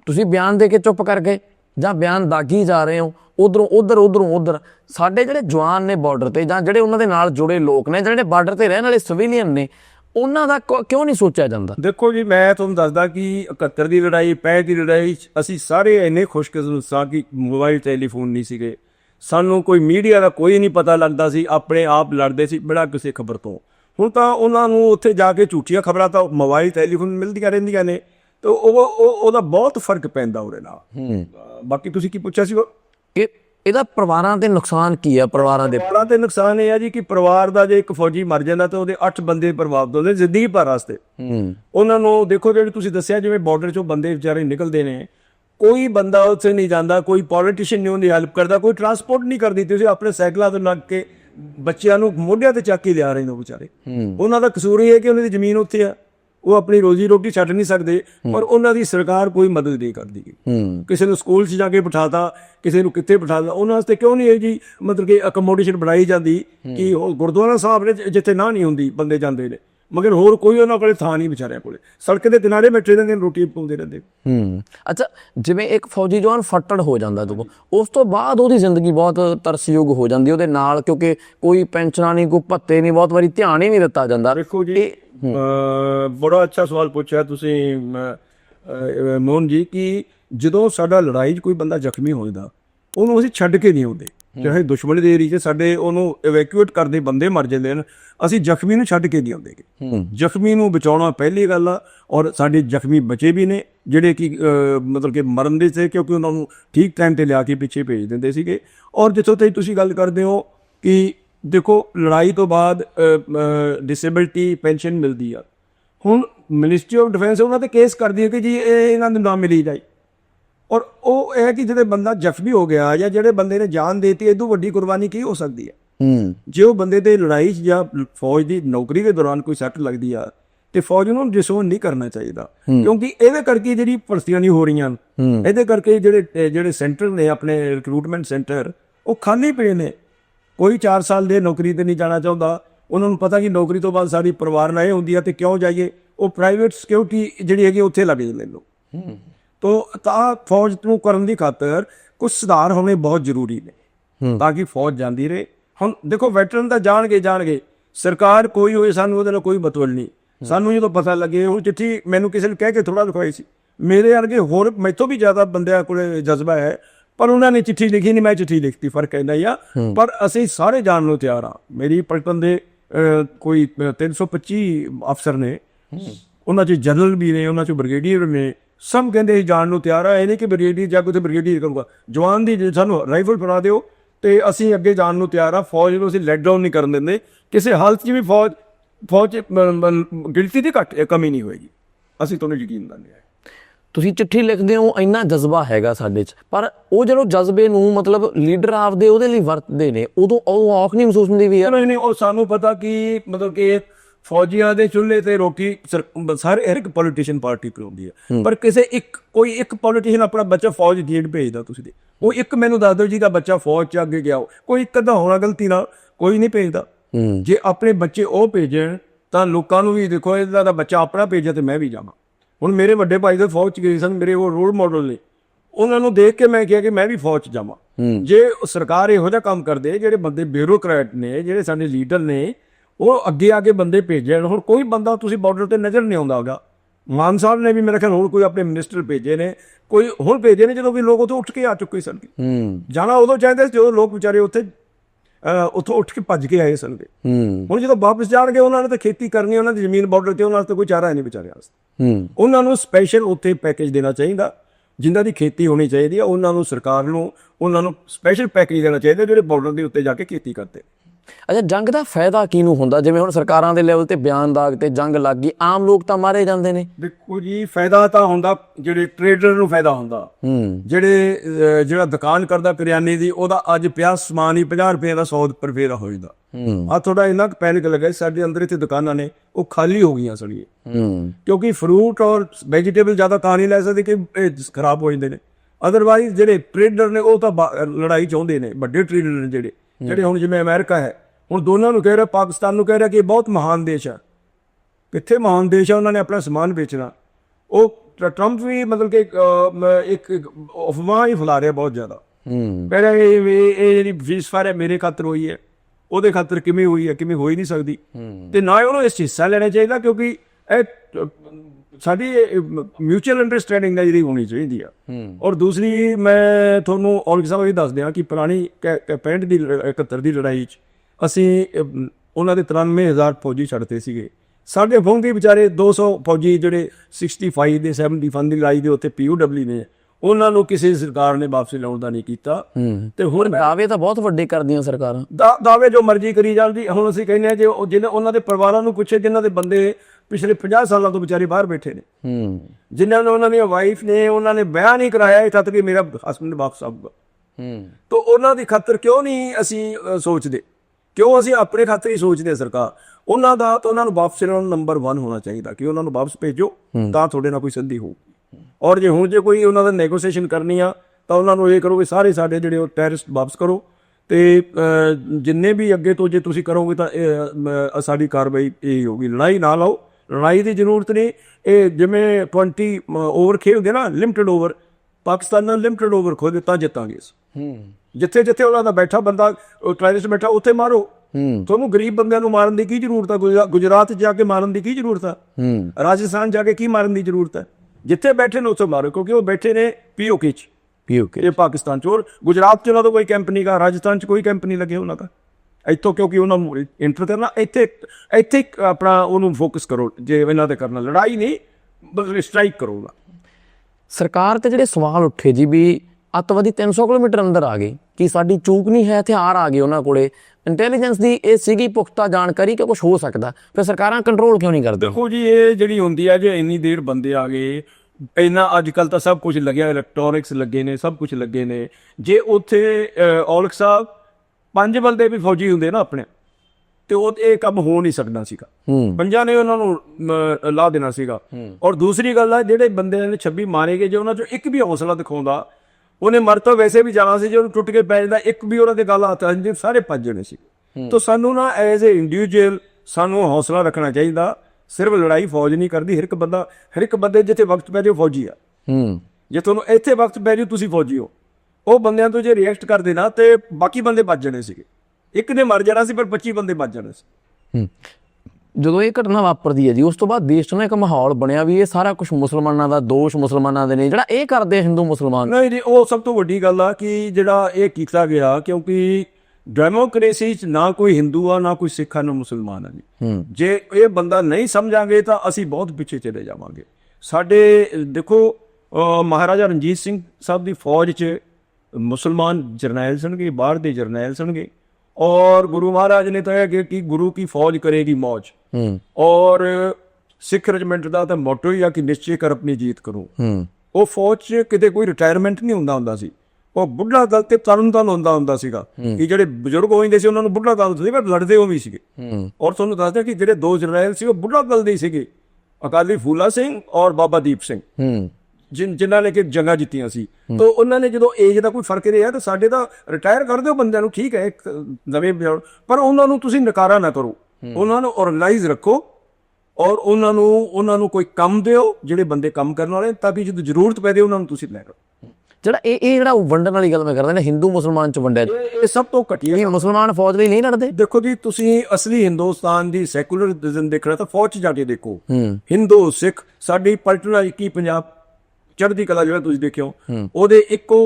ਤੁਸੀਂ ਬਿਆਨ ਦੇ ਕੇ ਚੁੱਪ ਕਰ ਗਏ ਜਾਂ ਬਿਆਨ ਦਾਗੀ ਜਾ ਰਹੇ ਹੋ, ਉਧਰੋਂ, ਉਧਰ ਉਧਰੋਂ, ਉਧਰ, ਸਾਡੇ ਜਿਹੜੇ ਜਵਾਨ ਨੇ ਬਾਰਡਰ ਤੇ, ਜਾਂ ਜਿਹੜੇ ਉਹਨਾਂ ਦੇ ਨਾਲ ਜੁੜੇ ਲੋਕ ਨੇ, ਜਿਹੜੇ ਬਾਰਡਰ ਤੇ ਰਹਿਣ ਵਾਲੇ ਸਿਵਿਲੀਅਨ ਨੇ ਉਹਨਾਂ ਦਾ ਕਿਉਂ ਨਹੀਂ ਸੋਚਿਆ ਜਾਂਦਾ? ਦੇਖੋ ਜੀ ਮੈਂ ਤੁਹਾਨੂੰ ਦੱਸਦਾ ਕਿ 71 ਦੀ ਲੜਾਈ 65 ਦੀ ਲੜਾਈ ਅਸੀਂ ਸਾਰੇ ਇੰਨੇ ਖੁਸ਼ਕਿਸਮਤ ਸਾਂ ਕਿ ਮੋਬਾਈਲ ਟੈਲੀਫੋਨ ਨਹੀਂ ਸੀਗੇ। ਸਾਨੂੰ ਕੋਈ ਮੀਡੀਆ ਦਾ ਕੋਈ ਨਹੀਂ ਪਤਾ ਲੱਗਦਾ ਸੀ ਆਪਣੇ ਆਪ ਲੜਦੇ ਸੀ ਬਿਨਾਂ ਕਿਸੇ ਖਬਰ ਤੋਂ। ਹੁਣ ਤਾਂ ਉਹਨਾਂ ਨੂੰ ਉੱਥੇ ਜਾ ਕੇ ਝੂਠੀਆਂ ਖਬਰਾਂ ਤਾਂ ਮੋਬਾਈਲ ਟੈਲੀਫੋਨ ਮਿਲਦੀਆਂ ਰਹਿੰਦੀਆਂ ਨੇ ਤੇ ਉਹ ਉਹ ਉਹਦਾ ਬਹੁਤ ਫ਼ਰਕ ਪੈਂਦਾ ਉਹਦੇ ਨਾਲ। ਬਾਕੀ ਤੁਸੀਂ ਕੀ ਪੁੱਛਿਆ ਸੀ ਕਿ ਇਹਦਾ ਪਰਿਵਾਰਾਂ ਤੇ ਨੁਕਸਾਨ ਕੀ ਆ ਪਰਿਵਾਰਾਂ ਦੇ? ਪਰਿਵਾਰਾਂ ਤੇ ਨੁਕਸਾਨ ਇਹ ਆ ਜੀ ਕਿ ਪਰਿਵਾਰ ਦਾ ਜੇ ਇੱਕ ਫੌਜੀ ਮਰ ਜਾਂਦਾ ਤਾਂ ਉਹਦੇ 8 ਬੰਦੇ ਪ੍ਰਭਾਵਿਤ ਹੁੰਦੇ ਜ਼ਿੰਦਗੀ ਭਰ ਵਾਸਤੇ। ਹੂੰ। ਉਹਨਾਂ ਨੂੰ ਦੇਖੋ ਜਿਹੜੇ ਤੁਸੀਂ ਦੱਸਿਆ ਜਿਵੇਂ ਬਾਰਡਰ ਚੋਂ ਬੰਦੇ ਵਿਚਾਰੇ ਨਿਕਲਦੇ ਨੇ ਕੋਈ ਬੰਦਾ ਉੱਥੇ ਨਹੀਂ ਜਾਂਦਾ ਕੋਈ ਪੋਲੀਟੀਸ਼ੀਅਨ ਨਹੀਂ ਉਹਦੀ ਹੈਲਪ ਕਰਦਾ ਕੋਈ ਟਰਾਂਸਪੋਰਟ ਨਹੀਂ ਕਰਦੀ ਤੁਸੀਂ ਆਪਣੇ ਸਾਈਕਲਾਂ ਤੋਂ ਲੱਗ ਕੇ ਬੱਚਿਆਂ ਨੂੰ ਮੋਢਿਆਂ ਤੇ ਚੱਕ ਕੇ ਲਿਆ ਰਹੇ ਨੇ ਵਿਚਾਰੇ। ਉਹਨਾਂ ਦਾ ਕਸੂਰ ਇਹ ਹੈ ਕਿ ਉਹਨਾਂ ਦੀ ਜ਼ਮੀਨ ਉੱਥੇ ਆ। ਉਹ ਆਪਣੀ ਰੋਜ਼ੀ ਰੋਟੀ ਛੱਡ ਨਹੀਂ ਸਕਦੇ ਪਰ ਉਹਨਾਂ ਦੀ ਸਰਕਾਰ ਕੋਈ ਮਦਦ ਨਹੀਂ ਕਰਦੀ। ਕਿਸੇ ਨੂੰ ਸਕੂਲ 'ਚ ਜਾ ਕੇ ਬਿਠਾਤਾ ਕਿਸੇ ਨੂੰ ਕਿੱਥੇ ਬਿਠਾਤਾ ਉਹਨਾਂ ਵਾਸਤੇ ਕਿਉਂ ਨਹੀਂ ਇਹ ਜੀ ਮਤਲਬ ਕਿ ਅਕਮੋਡੇਸ਼ਨ ਬਣਾਈ ਜਾਂਦੀ ਕਿ ਉਹ ਗੁਰਦੁਆਰਾ ਸਾਹਿਬ ਨੇ ਜਿੱਥੇ ਨਾ ਨਹੀਂ ਹੁੰਦੀ ਬੰਦੇ ਜਾਂਦੇ ਨੇ। ਮਗਰ ਹੋਰ ਕੋਈ ਉਹਨਾਂ ਕੋਲੇ ਥਾਂ ਨਹੀਂ ਵਿਚਾਰਿਆਂ ਕੋਲੇ। ਸੜਕ ਦੇ ਕਿਨਾਰੇ ਬੈਠੇ ਰਹਿੰਦੇ ਨੇ ਰੋਟੀ ਪਾਉਂਦੇ ਰਹਿੰਦੇ। ਹੂੰ। ਅੱਛਾ ਜਿਵੇਂ ਇੱਕ ਫੌਜੀ ਜਵਾਨ ਫੱਟੜ ਹੋ ਜਾਂਦਾ ਜਦੋਂ ਉਸ ਤੋਂ ਬਾਅਦ ਉਹਦੀ ਜ਼ਿੰਦਗੀ ਬਹੁਤ ਤਰਸਯੋਗ ਹੋ ਜਾਂਦੀ ਉਹਦੇ ਨਾਲ ਕਿਉਂਕਿ ਕੋਈ ਪੈਨਸ਼ਨਾਂ ਨਹੀਂ ਕੋਈ ਭੱਤੇ ਨਹੀਂ ਬਹੁਤ ਵਾਰੀ ਧਿਆਨ ਹੀ ਨਹੀਂ ਦਿੱਤਾ ਜਾਂਦਾ। ਦੇਖੋ ਜੀ ਬੜਾ ਅੱਛਾ ਸਵਾਲ ਪੁੱਛਿਆ ਤੁਸੀਂ ਮੋਹਨ ਜੀ ਕਿ ਜਦੋਂ ਸਾਡਾ ਲੜਾਈ 'ਚ ਕੋਈ ਬੰਦਾ ਜ਼ਖਮੀ ਹੋ ਜਾਂਦਾ ਉਹਨੂੰ ਅਸੀਂ ਛੱਡ ਕੇ ਨਹੀਂ ਆਉਂਦੇ। ਚਾਹੇ ਦੁਸ਼ਮਣ ਦੇ ਏਰੀਏ 'ਚ ਸਾਡੇ ਉਹਨੂੰ ਇਵੈਕੂਏਟ ਕਰਦੇ ਬੰਦੇ ਮਰ ਜਾਂਦੇ ਨੇ ਅਸੀਂ ਜ਼ਖਮੀ ਨੂੰ ਛੱਡ ਕੇ ਨਹੀਂ ਆਉਂਦੇ ਜ਼ਖਮੀ ਨੂੰ ਬਚਾਉਣਾ ਪਹਿਲੀ ਗੱਲ ਆ ਔਰ ਸਾਡੇ ਜ਼ਖਮੀ ਬੱਚੇ ਵੀ ਨੇ ਜਿਹੜੇ ਕਿ ਮਤਲਬ ਕਿ ਮਰਨ ਦੇ ਸੀ ਕਿਉਂਕਿ ਉਹਨਾਂ ਨੂੰ ਠੀਕ ਟਾਈਮ ਤੇ ਲਿਆ ਕੇ ਪਿੱਛੇ ਭੇਜ ਦਿੰਦੇ ਸੀਗੇ। ਔਰ ਜਿੱਥੋਂ ਤੱਕ ਤੁਸੀਂ ਗੱਲ ਕਰਦੇ ਹੋ ਕਿ ਦੇਖੋ ਲੜਾਈ ਤੋਂ ਬਾਅਦ ਡਿਸੇਬਿਲਟੀ ਪੈਨਸ਼ਨ ਮਿਲਦੀ ਆ। ਹੁਣ ਮਿਨਿਸਟਰੀ ਆਫ ਡਿਫੈਂਸ ਉਹਨਾਂ ਤੇ ਕੇਸ ਕਰਦੀ ਹੈ ਕਿ ਜੀ ਇਹ ਇਹਨਾਂ ਨੂੰ ਨਾ ਮਿਲੀ ਜਾਏ। ਔਰ ਉਹ ਇਹ ਕਿ ਜਿਹੜੇ ਬੰਦਾ ਜ਼ਖਮੀ ਹੋ ਗਿਆ ਜਾਂ ਜਿਹੜੇ ਬੰਦੇ ਨੇ ਜਾਨ ਦੇਤੀ ਇਹ ਤੋਂ ਵੱਡੀ ਕੁਰਬਾਨੀ ਕੀ ਹੋ ਸਕਦੀ ਹੈ? ਹੂੰ। ਜੇ ਉਹ ਬੰਦੇ ਦੇ ਲੜਾਈ ਜਾਂ ਫੌਜ ਦੀ ਨੌਕਰੀ ਦੇ ਦੌਰਾਨ ਕੋਈ ਸੱਟ ਲੱਗਦੀ ਆ ਤੇ ਫੌਜ ਨੂੰ ਡਿਸੋਨ ਨਹੀਂ ਕਰਨਾ ਚਾਹੀਦਾ। ਕਿਉਂਕਿ ਇਹਦੇ ਕਰਕੇ ਜਿਹੜੀ ਭਰਤੀਆਂ ਨਹੀਂ ਹੋ ਰਹੀਆਂ ਇਹਦੇ ਕਰਕੇ ਜਿਹੜੇ ਜਿਹੜੇ ਸੈਂਟਰ ਨੇ ਆਪਣੇ ਰਿਕਰੂਟਮੈਂਟ ਸੈਂਟਰ ਉਹ ਖਾਲੀ ਪਏ ਨੇ। ਕੋਈ 4 ਸਾਲ ਦੇ ਨੌਕਰੀ ਤੇ ਨਹੀਂ ਜਾਣਾ ਚਾਹੁੰਦਾ। ਉਹਨਾਂ ਨੂੰ ਪਤਾ ਕਿ ਨੌਕਰੀ ਤੋਂ ਬਾਅਦ ਸਾਡੀ ਪਰਿਵਾਰ ਨਾਲ ਇਹ ਹੁੰਦੀ ਆ ਤੇ ਕਿਉਂ ਜਾਈਏ? ਉਹ ਪ੍ਰਾਈਵੇਟ ਸਿਕਿਉਰਿਟੀ ਜਿਹੜੀ ਹੈਗੀ ਉੱਥੇ ਲੱਗ ਜਾਂਦੇ ਲੋਕ। ਤੋ ਤਾਂ ਫੌਜ ਨੂੰ ਕਰਨ ਦੀ ਖਾਤਰ ਕੁਝ ਸੁਧਾਰ ਹੋਣੇ ਬਹੁਤ ਜ਼ਰੂਰੀ ਨੇ ਤਾਂ ਕਿ ਫੌਜ ਜਾਂਦੀ ਰਹੇ। ਹੁਣ ਦੇਖੋ ਵੈਟਰਨ ਤਾਂ ਜਾਣਗੇ ਜਾਣਗੇ। ਸਰਕਾਰ ਕੋਈ ਹੋਏ ਸਾਨੂੰ ਉਹਦੇ ਨਾਲ ਕੋਈ ਮਤਲਬ ਨਹੀਂ। ਸਾਨੂੰ ਜਦੋਂ ਪਤਾ ਲੱਗੇ ਹੁਣ ਚਿੱਠੀ ਮੈਨੂੰ ਕਿਸੇ ਨੇ ਕਹਿ ਕੇ ਥੋੜਾ ਲਿਖਵਾਈ ਸੀ। ਮੇਰੇ ਵਰਗੇ ਹੋਰ ਮੈਥੋਂ ਵੀ ਜ਼ਿਆਦਾ ਬੰਦਿਆਂ ਕੋਲੇ ਜਜ਼ਬਾ ਹੈ ਪਰ ਉਹਨਾਂ ਨੇ ਚਿੱਠੀ ਲਿਖੀ ਨਹੀਂ ਮੈਂ ਚਿੱਠੀ ਲਿਖਤੀ ਫ਼ਰਕ ਇੰਨਾ ਹੀ ਆ। ਪਰ ਅਸੀਂ ਸਾਰੇ ਜਾਣ ਨੂੰ ਤਿਆਰ ਆ ਮੇਰੀ ਪਲਟਨ ਦੇ ਕੋਈ ਅਹ, 325 ਅਫਸਰ ਨੇ। ਉਹਨਾਂ 'ਚ ਜਨਰਲ ਵੀ ਨੇ ਉਹਨਾਂ 'ਚ ਬ੍ਰਿਗੇਡੀਅਰ ਨੇ ਸਭ ਕਹਿੰਦੇ ਅਸੀਂ ਜਾਣ ਨੂੰ ਤਿਆਰ ਆ ਇਹ ਨਹੀਂ ਕਿ ਬ੍ਰਿਗੇਡੀਅਰ ਜਾ ਕੇ ਉੱਥੇ ਬ੍ਰਿਗੇਡੀਅਰ ਕਰੂਗਾ। ਜਵਾਨ ਦੀ ਜੇ ਸਾਨੂੰ ਰਾਈਫਲ ਫੜਾ ਦਿਓ ਤੇ ਅਸੀਂ ਅੱਗੇ ਜਾਣ ਨੂੰ ਤਿਆਰ ਆ ਫੌਜ ਨੂੰ ਅਸੀਂ ਲੈਟ ਡਾਊਨ ਨਹੀਂ ਕਰਨ ਦਿੰਦੇ। ਕਿਸੇ ਹਾਲਤ 'ਚ ਵੀ ਫੌਜ ਫੌਜ ਗਿਲਤੀ ਦੀ ਘੱਟ ਕਮੀ ਨਹੀਂ ਹੋਏਗੀ। ਅਸੀਂ ਤੁਹਾਨੂੰ ਯਕੀਨ ਦਿੰਦੇ ਹਾਂ। ਤੁਸੀਂ ਚਿੱਠੀ ਲਿਖਦੇ ਹੋ ਇੰਨਾ ਜਜ਼ਬਾ ਹੈਗਾ ਸਾਡੇ 'ਚ। ਪਰ ਉਹ ਜਦੋਂ ਜਜ਼ਬੇ ਨੂੰ ਮਤਲਬ ਲੀਡਰ ਆਪਦੇ ਉਹਦੇ ਲਈ ਵਰਤਦੇ ਨੇ ਉਦੋਂ ਉਹ ਔਖ ਨਹੀਂ ਮਹਿਸੂਸ ਹੁੰਦੀ ਵੀ ਯਾਰ। ਨਹੀਂ ਨਹੀਂ ਉਹ ਸਾਨੂੰ ਪਤਾ ਕਿ ਮਤਲਬ ਕਿ ਫੌਜੀਆਂ ਦੇ ਚੁੱਲ੍ਹੇ ਤੇ ਰੋਟੀ ਸਰ- ਇੱਕ ਪੋਲੀਟੀਸ਼ੀਅਨ ਪਾਰਟੀ ਕਰਾਉਂਦੀ ਹੈ। ਪਰ ਕਿਸੇ ਇੱਕ ਕੋਈ ਇੱਕ ਪੋਲੀਟੀਸ਼ੀਅਨ ਆਪਣਾ ਬੱਚਾ ਫੌਜ ਜੀੜ ਭੇਜਦਾ ਤੁਸੀਂ ਦੇ। ਉਹ ਇੱਕ ਮੈਨੂੰ ਦੱਸ ਦਿਓ ਜੀ ਦਾ ਬੱਚਾ ਫੌਜ ਚ ਅੱਗੇ ਗਿਆ। ਕੋਈ ਇੱਕ ਅੱਧਾ ਹੋਣਾ ਗਲਤੀ ਨਾਲ ਕੋਈ ਨਹੀਂ ਭੇਜਦਾ। ਜੇ ਆਪਣੇ ਬੱਚੇ ਉਹ ਭੇਜਣ ਤਾਂ ਲੋਕਾਂ ਨੂੰ ਵੀ ਦੇਖੋ ਇਹਦਾ ਦਾ ਬੱਚਾ ਆਪਣਾ ਭੇਜਿਆ ਤੇ ਮੈਂ ਵੀ ਜਾਵਾਂ। ਹੁਣ ਮੇਰੇ ਵੱਡੇ ਭਾਈ ਦੇ ਫੌਜ ਚ ਗਏ ਸਨ ਮੇਰੇ ਉਹ ਰੋਲ ਮਾਡਲ ਨੇ। ਉਹਨਾਂ ਨੂੰ ਦੇਖ ਕੇ ਮੈਂ ਕਿਹਾ ਕਿ ਮੈਂ ਵੀ ਫੌਜ ਚ ਜਾਵਾਂ। ਜੇ ਸਰਕਾਰ ਇਹੋ ਜਿਹਾ ਕੰਮ ਕਰਦੇ ਜਿਹੜੇ ਬੰਦੇ ਬਿਊਰੋਕਰੈਟ ਨੇ ਜਿਹੜੇ ਸਾਡੇ ਲੀਡਰ ਨੇ ਉਹ ਅੱਗੇ ਆ ਕੇ ਬੰਦੇ ਭੇਜਣ ਹੁਣ ਕੋਈ ਬੰਦਾ ਤੁਸੀਂ ਬਾਰਡਰ ਤੇ ਨਜ਼ਰ ਨਹੀਂ ਆਉਂਦਾ ਹੋਗਾ। ਮਾਨ ਸਾਹਿਬ ਨੇ ਵੀ ਮੇਰੇ ਖਿਆਲ ਹੋਰ ਕੋਈ ਆਪਣੇ ਮਿਨਿਸਟਰ ਭੇਜੇ ਨੇ। ਕੋਈ ਹੁਣ ਭੇਜੇ ਨੇ ਜਦੋਂ ਵੀ ਲੋਕ ਉੱਥੋਂ ਉੱਠ ਕੇ ਆ ਚੁੱਕੇ ਸਨ। ਹੂੰ। ਜਾਣਾ ਉਦੋਂ ਚਾਹੀਦਾ ਸੀ ਜਦੋਂ ਲੋਕ ਵਿਚਾਰੇ ਉੱਥੇ ਉੱਥੋਂ ਉੱਠ ਕੇ ਭੱਜ ਕੇ ਆਏ ਸਨ। ਹੂੰ। ਹੁਣ ਜਦੋਂ ਵਾਪਸ ਜਾਣਗੇ ਉਹਨਾਂ ਨੇ ਤਾਂ ਖੇਤੀ ਕਰਨੀ ਉਹਨਾਂ ਦੀ ਜ਼ਮੀਨ ਬਾਰਡਰ ਤੇ ਉਹਨਾਂ ਵਾਸਤੇ ਕੋਈ ਚਾਰਾ ਨਹੀਂ ਵਿਚਾਰਿਆਂ ਵਾਸਤੇ। ਹੂੰ। ਉਹਨਾਂ ਨੂੰ ਸਪੈਸ਼ਲ ਉੱਥੇ ਪੈਕੇਜ ਦੇਣਾ ਚਾਹੀਦਾ। ਜਿਨ੍ਹਾਂ ਦੀ ਖੇਤੀ ਹੋਣੀ ਚਾਹੀਦੀ ਹੈ ਉਹਨਾਂ ਨੂੰ ਸਰਕਾਰ ਨੂੰ ਉਹਨਾਂ ਨੂੰ ਸਪੈਸ਼ਲ ਪੈਕੇਜ ਦੇਣਾ ਚਾਹੀਦਾ ਜਿਹੜੇ ਬਾਰਡਰ ਦੇ ਉੱਤੇ ਜਾ ਕੇ ਖੇਤੀ ਕਰਦੇ ਅੱਛਾ ਜੰਗ ਦਾ ਫਾਇਦਾ ਕਿਹਨੂੰ ਹੁੰਦਾ? ਜਿਵੇਂ ਹੁਣ ਸਰਕਾਰਾਂ ਦੇ ਲੈਵਲ ਤੇ ਬਿਆਨ ਦਾਗ ਤੇ ਜੰਗ ਲੱਗ ਗਈ ਆਮ ਲੋਕ ਤਾਂ ਮਾਰੇ ਜਾਂਦੇ ਨੇ। ਦੇਖੋ ਜੀ ਫਾਇਦਾ ਤਾਂ ਹੁੰਦਾ ਜਿਹੜੇ ਟ੍ਰੇਡਰ ਨੂੰ ਫਾਇਦਾ ਹੁੰਦਾ। ਹੂੰ। ਜਿਹੜੇ ਜਿਹੜਾ ਦੁਕਾਨ ਕਰਦਾ ਕਰਿਆਨੇ ਦੀ ਉਹਦਾ ਅੱਜ ਪਿਆ ਸਮਾਨ ਹੀ 50 ਰੁਪਏ ਦਾ 100 ਰੁਪਏ ਦਾ ਹੋ ਜਾਂਦਾ। ਹੂੰ। ਆ ਥੋੜਾ ਇੰਨਾ ਪੈਨਿਕ ਲੱਗਾ ਸਾਡੇ ਅੰਦਰ ਇੱਥੇ ਦੁਕਾਨਾਂ ਨੇ ਉਹ ਖਾਲੀ ਹੋ ਗਈਆਂ ਸੜੀਏ ਹੂੰ। ਕਿਉਂਕਿ ਫਰੂਟ ਔਰ ਵੈਜੀਟੇਬਲ ਜ਼ਿਆਦਾ ਤਾਂ ਨਹੀਂ ਲੈ ਸਕਦੇ ਕਿ ਇਹ ਖਰਾਬ ਹੋ ਜਾਂਦੇ ਨੇ। ਅਦਰਵਾਈਜ਼ ਜਿਹੜੇ ਟ੍ਰੇਡਰ ਨੇ ਉਹ ਤਾਂ ਲੜਾਈ ਚਾਹੁੰਦੇ ਨੇ ਵੱਡੇ ਟ੍ਰੇਡਰ ਨੇ ਜਿਹੜੇ। ਜਿਹੜੇ ਹੁਣ ਜਿਵੇਂ ਅਮਰੀਕਾ ਹੈ ਹੁਣ ਦੋਨਾਂ ਨੂੰ ਕਹਿ ਰਿਹਾ ਪਾਕਿਸਤਾਨ ਨੂੰ ਕਹਿ ਰਿਹਾ ਕਿ ਇਹ ਬਹੁਤ ਮਹਾਨ ਦੇਸ਼ ਹੈ ਕਿੱਥੇ ਮਹਾਨ ਦੇਸ਼ ਹੈ ਉਹਨਾਂ ਨੇ ਆਪਣਾ ਸਮਾਨ ਵੇਚਣਾ। ਉਹ ਟਰੰਪ ਵੀ ਮਤਲਬ ਕਿ ਇੱਕ ਅਫਵਾਹ ਹੀ ਫੈਲਾ ਰਿਹਾ ਬਹੁਤ ਜ਼ਿਆਦਾ। ਹੂੰ। ਪਹਿਲਾਂ ਇਹ ਇਹ ਜਿਹੜੀ ਫੀਸਫਾਰ ਹੈ ਮੇਰੇ ਖਾਤਰ ਹੋਈ ਹੈ। ਉਹਦੇ ਖਾਤਰ ਕਿਵੇਂ ਹੋਈ ਹੈ ਕਿਵੇਂ ਹੋਈ ਨਹੀਂ ਸਕਦੀ। ਤੇ ਨਾ ਹੀ ਉਹਨੂੰ ਇਸ ਹਿੱਸਾ ਲੈਣਾ ਚਾਹੀਦਾ ਕਿਉਂਕਿ ਇਹ ਸਾਡੀ ਮਿਊਚੁਅਲ ਅੰਡਰਸਟੈਂਡਿੰਗ ਜਿਹੜੀ ਹੋਣੀ ਚਾਹੀਦੀ ਆ। ਹੂੰ। ਔਰ ਦੂਸਰੀ ਮੈਂ ਤੁਹਾਨੂੰ ਔਲਖ ਸਾਹਿਬ ਇਹ ਦੱਸ ਦਿਆਂ ਕਿ ਪੁਰਾਣੀ ਕ- ਕ- 65 ਦੀ ਲ- 71 ਦੀ ਲੜਾਈ 'ਚ ਅਸੀਂ ਉਹਨਾਂ ਦੇ 93000 ਫੌਜੀ ਛੱਡਤੇ ਸੀਗੇ। ਸਾਡੇ ਫੌਜੀ ਵਿਚਾਰੇ 200 ਫੌਜੀ ਜਿਹੜੇ 65 ਦੇ 71 ਦੀ ਲੜਾਈ ਦੇ ਉੱਤੇ ਪੀਓਡਬਲਯੂ ਨੇ ਉਹਨਾਂ ਨੂੰ ਕਿਸੇ ਸਰਕਾਰ ਨੇ ਵਾਪਸ ਲਿਆਉਣ ਦਾ ਨਹੀਂ ਕੀਤਾ। ਹੂੰ। ਤੇ ਹੁਣ ਦਾਅਵੇ ਤਾਂ ਬਹੁਤ ਵੱਡੇ ਕਰਦੀਆਂ ਸਰਕਾਰਾਂ। ਦਾਅਵੇ ਜੋ ਮਰਜ਼ੀ ਕਰੀ ਜਾਂਦੀ ਹੁਣ ਅਸੀਂ ਕਹਿੰਦੇ ਆ ਜੇ ਉਹ ਜਿਹਨੇ ਉਹਨਾਂ ਦੇ ਪਰਿਵਾਰਾਂ ਨੂੰ ਪੁੱਛੇ ਜਿਨ੍ਹਾਂ ਦੇ ਬੰਦੇ ਪਿਛਲੇ 50 ਸਾਲਾਂ ਤੋਂ ਵਿਚਾਰੇ ਬਾਹਰ ਬੈਠੇ ਨੇ। ਹੂੰ। ਜਿਨ੍ਹਾਂ ਨੇ ਉਹਨਾਂ ਦੀਆਂ ਵਾਈਫ ਨੇ ਉਹਨਾਂ ਨੇ ਵਿਆਹ ਨਹੀਂ ਕਰਾਇਆ ਇਹ ਤੱਕ ਕਿ ਮੇਰਾ ਹਸਬੰਡ ਵਾਪਸ ਆਊਗਾ। ਹੂੰ। ਤਾਂ ਉਹਨਾਂ ਦੀ ਖਾਤਰ ਕਿਉਂ ਨਹੀਂ ਅਸੀਂ ਸੋਚਦੇ? ਕਿਉਂ ਅਸੀਂ ਆਪਣੇ ਖਾਤਰ ਹੀ ਸੋਚਦੇ ਹਾਂ ਸਰਕਾਰ? ਉਹਨਾਂ ਦਾ ਤਾਂ ਉਹਨਾਂ ਨੂੰ ਵਾਪਸ ਨੂੰ ਨੰਬਰ 1 ਹੋਣਾ ਚਾਹੀਦਾ ਕਿ ਉਹਨਾਂ ਨੂੰ ਵਾਪਸ ਭੇਜੋ ਤਾਂ ਤੁਹਾਡੇ ਨਾਲ ਕੋਈ ਸੰਧੀ ਹੋਊ। ਔਰ ਜੇ ਹੁਣ ਜੇ ਕੋਈ ਉਹਨਾਂ ਦਾ ਨੈਗੋਸੀਏਸ਼ਨ ਕਰਨੀ ਆ ਤਾਂ ਉਹਨਾਂ ਨੂੰ ਇਹ ਕਰੋ ਕਿ ਸਾਰੇ ਸਾਡੇ ਜਿਹੜੇ ਉਹ ਟੈਰਰਿਸਟ ਵਾਪਸ ਕਰੋ ਤੇ ਜਿੰਨੇ ਵੀ ਅੱਗੇ ਤੋਂ ਜੇ ਤੁਸੀਂ ਕਰੋਗੇ ਤਾਂ ਸਾਡੀ ਕਾਰਵਾਈ ਇਹ ਹੋਗੀ ਲੜਾਈ ਨਾ ਲਾਓ। ਲੜਾਈ ਦੀ ਜ਼ਰੂਰਤ ਨਹੀਂ। ਇਹ ਜਿਵੇਂ 20 ਓਵਰ ਖੇਡਦੇ ਨਾ ਲਿਮਟਿਡ ਓਵਰ ਪਾਕਿਸਤਾਨ ਨਾਲ ਲਿਮਟਿਡ ਓਵਰ ਖੋਦੇ ਤਾਂ ਜਿੱਤਾਂਗੇ ਹੂੰ। ਜਿੱਥੇ ਜਿੱਥੇ ਉਹਨਾਂ ਦਾ ਬੈਠਾ ਬੰਦਾ ਟ੍ਰਾਇਲਿਸਟ ਬੈਠਾ ਉੱਥੇ ਮਾਰੋ। ਹੂੰ। ਤੁਹਾਨੂੰ ਗਰੀਬ ਬੰਦਿਆਂ ਨੂੰ ਮਾਰਨ ਦੀ ਕੀ ਜ਼ਰੂਰਤ ਆ? ਗੁਜਰਾ- ਗੁਜਰਾਤ ਜਾ ਕੇ ਮਾਰਨ ਦੀ ਕੀ ਜ਼ਰੂਰਤ ਆ? ਹੂੰ। ਰਾਜਸਥਾਨ ਜਾ ਕੇ ਕੀ ਮਾਰਨ ਦੀ ਜ਼ਰੂਰਤ ਹੈ ਜਿੱਥੇ ਬੈਠੇ ਨੇ ਉੱਥੇ ਮਾਰੋ ਕਿਉਂਕਿ ਉਹ ਬੈਠੇ ਨੇ ਪੀਓਕੇ 'ਚ। ਪੀਓਕੇ ਇਹ ਪਾਕਿਸਤਾਨ 'ਚ। ਔਰ ਗੁਜਰਾਤ 'ਚ ਉਹਨਾਂ ਦਾ ਕੋਈ ਕੈਂਪ ਨਹੀਂ ਗਾ ਰਾਜਸਥਾਨ 'ਚ ਕੋਈ ਕੈਂਪ ਨਹੀਂ ਲੱਗੇ ਉਹਨਾਂ ਦਾ। ਇੱਥੋਂ ਕਿਉਂਕਿ ਉਹਨਾਂ ਨੂੰ ਇੰਟਰ ਕਰਨਾ ਇੱਥੇ ਇੱਥੇ ਆਪਣਾ ਉਹਨੂੰ ਫੋਕਸ ਕਰੋ ਜੇ ਇਹਨਾਂ ਤੇ ਕਰਨਾ ਲੜਾਈ ਨਹੀਂ ਬਸ ਸਟ੍ਰਾਈਕ ਕਰੋ ਸਰਕਾਰ ਤੇ ਜਿਹੜੇ ਸਵਾਲ ਉੱਠੇ ਜੀ ਵੀ ਅੱਤਵਾਦੀ 300 ਕਿਲੋਮੀਟਰ ਅੰਦਰ ਆ ਗਏ ਕਿ ਸਾਡੀ ਚੂਕ ਨਹੀਂ ਹੈ ਹਥਿਆਰ ਆ ਗਏ ਉਹਨਾਂ ਕੋਲੇ? ਇੰਟੈਲੀਜੈਂਸ ਦੀ ਇਹ ਸੀਗੀ ਪੁਖਤਾ ਜਾਣਕਾਰੀ ਕਿ ਕੁਝ ਹੋ ਸਕਦਾ ਫਿਰ ਸਰਕਾਰਾਂ ਕੰਟਰੋਲ ਕਿਉਂ ਨਹੀਂ ਕਰਦੇ? ਦੇਖੋ ਜੀ ਇਹ ਜਿਹੜੀ ਹੁੰਦੀ ਹੈ ਜੇ ਇੰਨੀ ਦੇਰ ਬੰਦੇ ਆ ਗਏ ਇੰਨਾ ਅੱਜ ਕੱਲ ਤਾਂ ਸਭ ਕੁਝ ਲੱਗਿਆ ਇਲੈਕਟ੍ਰੋਨਿਕਸ ਲੱਗੇ ਨੇ ਸਭ ਕੁਝ ਲੱਗੇ ਨੇ। ਜੇ ਉੱਥੇ ਔਲਖ ਸਾਹਿਬ ਪੰਜ ਬੰਦੇ ਵੀ ਫੌਜੀ ਹੁੰਦੇ ਨਾ ਆਪਣੇ ਤੇ ਉਹ ਇਹ ਕੰਮ ਹੋ ਨਹੀਂ ਸਕਦਾ ਸੀਗਾ। ਪੰਜਾਂ ਨੇ ਉਹਨਾਂ ਨੂੰ ਲਾ ਦੇਣਾ ਸੀਗਾ। ਔਰ ਦੂਸਰੀ ਗੱਲ ਆ ਜਿਹੜੇ ਬੰਦੇ ਨੇ 26 ਮਾਰੇ ਗਏ ਜੇ ਉਹਨਾਂ ਚੋਂ ਇੱਕ ਵੀ ਹੌਸਲਾ ਦਿਖਾਉਂਦਾ ਉਹਨੇ ਮਰ ਤਾਂ ਵੈਸੇ ਵੀ ਜਾਣਾ ਸੀ ਜੇ ਉਹਨੂੰ ਟੁੱਟ ਕੇ ਪੈ ਜਾਂਦਾ ਇੱਕ ਵੀ ਉਹਨਾਂ ਦੇ ਗੱਲ ਹੱਥ ਆਂਦੇ ਸਾਰੇ ਭੱਜ ਜਾਣੇ ਸੀ। ਤਾਂ ਸਾਨੂੰ ਨਾ ਐਜ਼ ਅ ਇੰਡੀਵਿਜੂਅਲ ਸਾਨੂੰ ਹੌਸਲਾ ਰੱਖਣਾ ਚਾਹੀਦਾ ਸਿਰਫ ਲੜਾਈ ਫੌਜ ਨਹੀਂ ਕਰਦੀ ਹਰ ਇੱਕ ਬੰਦਾ ਹਰ ਇੱਕ ਬੰਦੇ ਜਿੱਥੇ ਵਕਤ ਪੈ ਉਹ ਫੌਜੀ ਆ। ਹੂੰ। ਜੇ ਤੁਹਾਨੂੰ ਇੱਥੇ ਵਕਤ ਪੈ ਜਾਏ ਤੁਸੀਂ ਫੌਜੀ ਹੋ। ਉਹ ਬੰਦਿਆਂ ਤੋਂ ਜੇ ਰਿਐਕਟ ਕਰਦੇ ਨਾ ਤੇ ਬਾਕੀ ਬੰਦੇ ਭੱਜ ਜਾਣੇ ਸੀਗੇ। ਇੱਕ ਨੇ ਮਰ ਜਾਣਾ ਸੀ ਪਰ 25 ਬੰਦੇ ਭੱਜ ਜਾਣੇ ਸੀ। ਹੂੰ। ਜਦੋਂ ਇਹ ਘਟਨਾ ਵਾਪਰਦੀ ਹੈ ਜੀ ਉਸ ਤੋਂ ਬਾਅਦ ਦੇਸ਼ 'ਚ ਨਾ ਇੱਕ ਮਾਹੌਲ ਬਣਿਆ ਵੀ ਇਹ ਸਾਰਾ ਕੁਝ ਮੁਸਲਮਾਨਾਂ ਦਾ ਦੋਸ਼ ਮੁਸਲਮਾਨਾਂ ਦੇ ਨੇ ਜਿਹੜਾ ਇਹ ਕਰਦੇ ਹਿੰਦੂ ਮੁਸਲਮਾਨ। ਨਹੀਂ ਜੀ ਉਹ ਸਭ ਤੋਂ ਵੱਡੀ ਗੱਲ ਆ ਕਿ ਜਿਹੜਾ ਇਹ ਕੀਤਾ ਗਿਆ ਕਿਉਂਕਿ ਡੈਮੋਕ੍ਰੇਸੀ 'ਚ ਨਾ ਕੋਈ ਹਿੰਦੂ ਆ ਨਾ ਕੋਈ ਸਿੱਖ ਆ ਨਾ ਮੁਸਲਮਾਨ ਆ ਜੀ। ਜੇ ਇਹ ਬੰਦਾ ਨਹੀਂ ਸਮਝਾਂਗੇ ਤਾਂ ਅਸੀਂ ਬਹੁਤ ਪਿੱਛੇ ਚਲੇ ਜਾਵਾਂਗੇ। ਸਾਡੇ ਦੇਖੋ ਮਹਾਰਾਜਾ ਰਣਜੀਤ ਸਿੰਘ ਸਾਹਿਬ ਦੀ ਫੌਜ 'ਚ ਮੁਸਲਮਾਨ ਜਰਨੈਲ ਸਨਗੇ ਬਾਹਰ ਦੇ ਜਰਨੈਲ ਸਨਗੇ ਔਰ ਗੁਰੂ ਮਹਾਰਾਜ ਨੇ ਤਾਂ ਕਿਹਾ ਕਿ ਗੁਰੂ ਕੀ ਫੌਜ ਕਰੇਗੀ ਮੌਜ। ਔਰ ਸਿੱਖ ਰੈਜੀਮੈਂਟ ਦਾ ਤਾਂ ਮੋਟੋ ਹੀ ਆ ਕਿ ਨਿਸ਼ਚੈ ਕਰ ਆਪਣੀ ਜੀਤ ਕਰੋ। ਉਹ ਫੌਜ 'ਚ ਕਿਤੇ ਕੋਈ ਰਿਟਾਇਰਮੈਂਟ ਨਹੀਂ ਹੁੰਦਾ ਹੁੰਦਾ ਸੀ। ਉਹ ਬੁੱਢਾ ਦਲ ਤੇ ਤਰਨ ਦਲ ਹੁੰਦਾ ਹੁੰਦਾ ਸੀਗਾ ਕਿ ਜਿਹੜੇ ਬਜ਼ੁਰਗ ਹੋ ਜਾਂਦੇ ਸੀ ਉਹਨਾਂ ਨੂੰ ਬੁੱਢਾ ਦਲ ਸੀ ਪਰ ਲੜਦੇ ਉਹ ਵੀ ਸੀਗੇ। ਔਰ ਤੁਹਾਨੂੰ ਦੱਸਦੇ ਕਿ ਜਿਹੜੇ ਦੋ ਜਰਨੈਲ ਸੀ ਉਹ ਬੁੱਢਾ ਦਲ ਦੇ ਸੀਗੇ। ਅਕਾਲੀ ਫੂਲਾ ਸਿੰਘ ਔਰ ਬਾਬਾ ਦੀਪ ਸਿੰਘ। ਜਿਨ੍ਹਾਂ ਨੇ ਕਿ ਜੰਗਾਂ ਜਿੱਤੀਆਂ ਸੀ। ਤਾਂ ਉਹਨਾਂ ਨੇ ਜਦੋਂ ਏਜ ਦਾ ਕੋਈ ਫ਼ਰਕ ਰਿਹਾ ਤਾਂ ਸਾਡੇ ਤਾਂ ਰਿਟਾਇਰ ਕਰ ਦਿਓ ਬੰਦਿਆਂ ਨੂੰ ਠੀਕ ਹੈ ਨਵੇਂ ਪਰ ਉਹਨਾਂ ਨੂੰ ਤੁਸੀਂ ਨਕਾਰਾ ਨਾ ਕਰੋ। ਉਹਨਾਂ ਨੂੰ ਆਰਗੇਨਾਈਜ਼ ਰੱਖੋ ਔਰ ਉਹਨਾਂ ਨੂੰ ਉਹਨਾਂ ਨੂੰ ਕੋਈ ਕੰਮ ਦਿਓ ਜਿਹੜੇ ਬੰਦੇ ਕੰਮ ਕਰਨ ਵਾਲੇ ਤਾਂ ਕਿ ਜਦੋਂ ਜ਼ਰੂਰਤ ਪੈ ਦੇ ਉਹਨਾਂ ਨੂੰ ਤੁਸੀਂ ਲੈ ਲਓ। ਜਿਹੜਾ ਇਹ ਇਹ ਜਿਹੜਾ ਵੰਡਣ ਵਾਲੀ ਗੱਲ ਮੈਂ ਕਰਦਾ ਨਾ ਹਿੰਦੂ ਮੁਸਲਮਾਨ 'ਚ ਵੰਡਿਆ। ਇਹ ਸਭ ਤੋਂ ਘਟੀਆ ਇਹ ਮੁਸਲਮਾਨ ਫੌਜ ਲਈ ਨਹੀਂ ਲੜਦੇ? ਦੇਖੋ ਜੀ ਤੁਸੀਂ ਅਸਲੀ ਹਿੰਦੁਸਤਾਨ ਦੀ ਸੈਕੂਲਰਿਜ਼ਮ ਦੇਖਣਾ ਤਾਂ ਫੌਜ 'ਚ ਜਾ ਕੇ ਦੇਖੋ। ਹਿੰਦੂ ਸਿੱਖ ਸਾਡੀ ਪਲਟਨ ਕੀ ਪੰਜਾਬ ਚੜ੍ਹਦੀ ਕਲਾ ਜਿਹੜਾ ਤੁਸੀਂ ਦੇਖਿਓ ਉਹਦੇ ਇੱਕੋ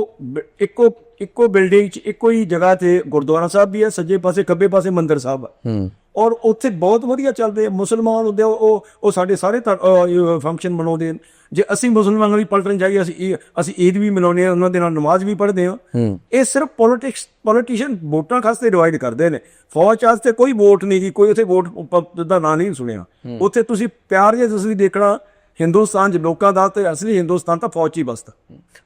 ਇੱਕੋ ਇੱਕੋ ਬਿਲਡਿੰਗ 'ਚ ਇੱਕੋ ਹੀ ਜਗ੍ਹਾ ਤੇ ਗੁਰਦੁਆਰਾ ਸਾਹਿਬ ਵੀ ਹੈ ਸੱਜੇ ਪਾਸੇ ਖੱਬੇ ਪਾਸੇ ਮੰਦਿਰ ਸਾਹਿਬ ਹੈ। ਔਰ ਉੱਥੇ ਬਹੁਤ ਵਧੀਆ ਚੱਲਦੇ ਆ। ਮੁਸਲਮਾਨ ਹੁੰਦੇ ਆ, ਉਹ ਉਹ ਸਾਡੇ ਸਾਰੇ ਫੰਕਸ਼ਨ ਮਨਾਉਂਦੇ ਜੇ ਅਸੀਂ ਮੁਸਲਮਾਨਾਂ ਦੀ ਪਲਟਨ ਜਾਈਏ ਅਸੀਂ ਅਸੀਂ ਈਦ ਵੀ ਮਨਾਉਂਦੇ ਆ ਉਹਨਾਂ ਦੇ ਨਾਲ ਨਮਾਜ਼ ਵੀ ਪੜ੍ਹਦੇ ਆ। ਇਹ ਸਿਰਫ ਪੋਲਿਟਿਕਸ ਪੋਲੀਟੀਸ਼ੀਅਨ ਵੋਟਾਂ ਖਾਸਤੇ ਡਿਵਾਈਡ ਕਰਦੇ ਨੇ। ਫੌਜ ਵਾਸਤੇ ਕੋਈ ਵੋਟ ਨਹੀਂ ਜੀ ਕੋਈ ਉੱਥੇ ਵੋਟ ਦਾ ਨਾਂ ਨਹੀਂ ਸੁਣਿਆ। ਉੱਥੇ ਤੁਸੀਂ ਪਿਆਰ ਜੇ ਤੁਸੀਂ ਦੇਖਣਾ ਹਿੰਦੁਸਤਾਨ 'ਚ ਲੋਕਾਂ ਦਾ ਤੇ ਅਸਲੀ ਹਿੰਦੁਸਤਾਨ ਤਾਂ ਫੌਜ 'ਚ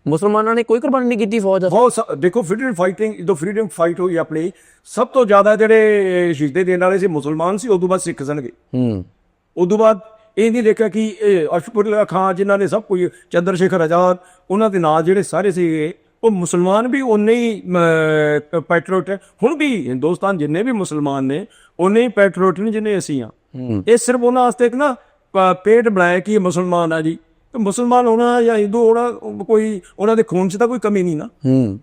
ਮੁਸਲਮਾਨਾਂ ਨੇ ਕੋਈ ਕੁਰਬਾਨੀ ਨਹੀਂ ਕੀਤੀ ਫੌਜ ਦਾ। ਬਹੁਤ ਦੇਖੋ ਫ੍ਰੀडम ਫਾਈਟਿੰਗ ਜਦੋਂ ਫ੍ਰੀडम ਫਾਈਟ ਹੋਈ ਆਪਣੀ ਸਭ ਤੋਂ ਜ਼ਿਆਦਾ ਜਿਹੜੇ ਸ਼ਹੀਦੇ ਦੇਣ ਵਾਲੇ ਸੀ ਮੁਸਲਮਾਨ ਸੀ ਉਦੋਂ ਬਾਅਦ ਸਿੱਖ ਸਨ ਹੂੰ। ਉਦੋਂ ਬਾਅਦ ਇਹ ਨਹੀਂ ਦੇਖਿਆ ਕਿ ਅਸ਼ਫੁੱਲਾ ਖਾਨ ਜਿਨ੍ਹਾਂ ਨੇ ਸਭ ਕੁਝ ਚੰਦਰ ਸ਼ੇਖਰ ਆਜ਼ਾਦ ਉਹਨਾਂ ਦੇ ਨਾਲ ਜਿਹੜੇ ਸਾਰੇ ਸੀਗੇ ਉਹ ਮੁਸਲਮਾਨ ਵੀ ਉਨੇ ਹੀ ਪੈਟਰੋਟ ਹੁਣ ਵੀ ਹਿੰਦੁਸਤਾਨ ਜਿੰਨੇ ਵੀ ਮੁਸਲਮਾਨ ਨੇ ਉਨੇ ਹੀ ਪੈਟਰੋਟ ਨੇ ਜਿੰਨੇ ਅਸੀਂ ਆ ਇਹ ਸਿਰਫ ਉਹਨਾਂ ਵਾਸਤੇ ਇੱਕ ਨਾ ਪੇਟ ਬਣਾਇਆ ਕਿ ਇਹ ਮੁਸਲਮਾਨ ਆ ਜੀ। ਤੇ ਮੁਸਲਮਾਨ ਹੋਣਾ ਜਾਂ ਹਿੰਦੂ ਹੋਣਾ ਕੋਈ ਉਹਨਾਂ ਦੇ ਖੂਨ 'ਚ ਤਾਂ ਕੋਈ ਕਮੀ ਨਹੀਂ ਨਾ।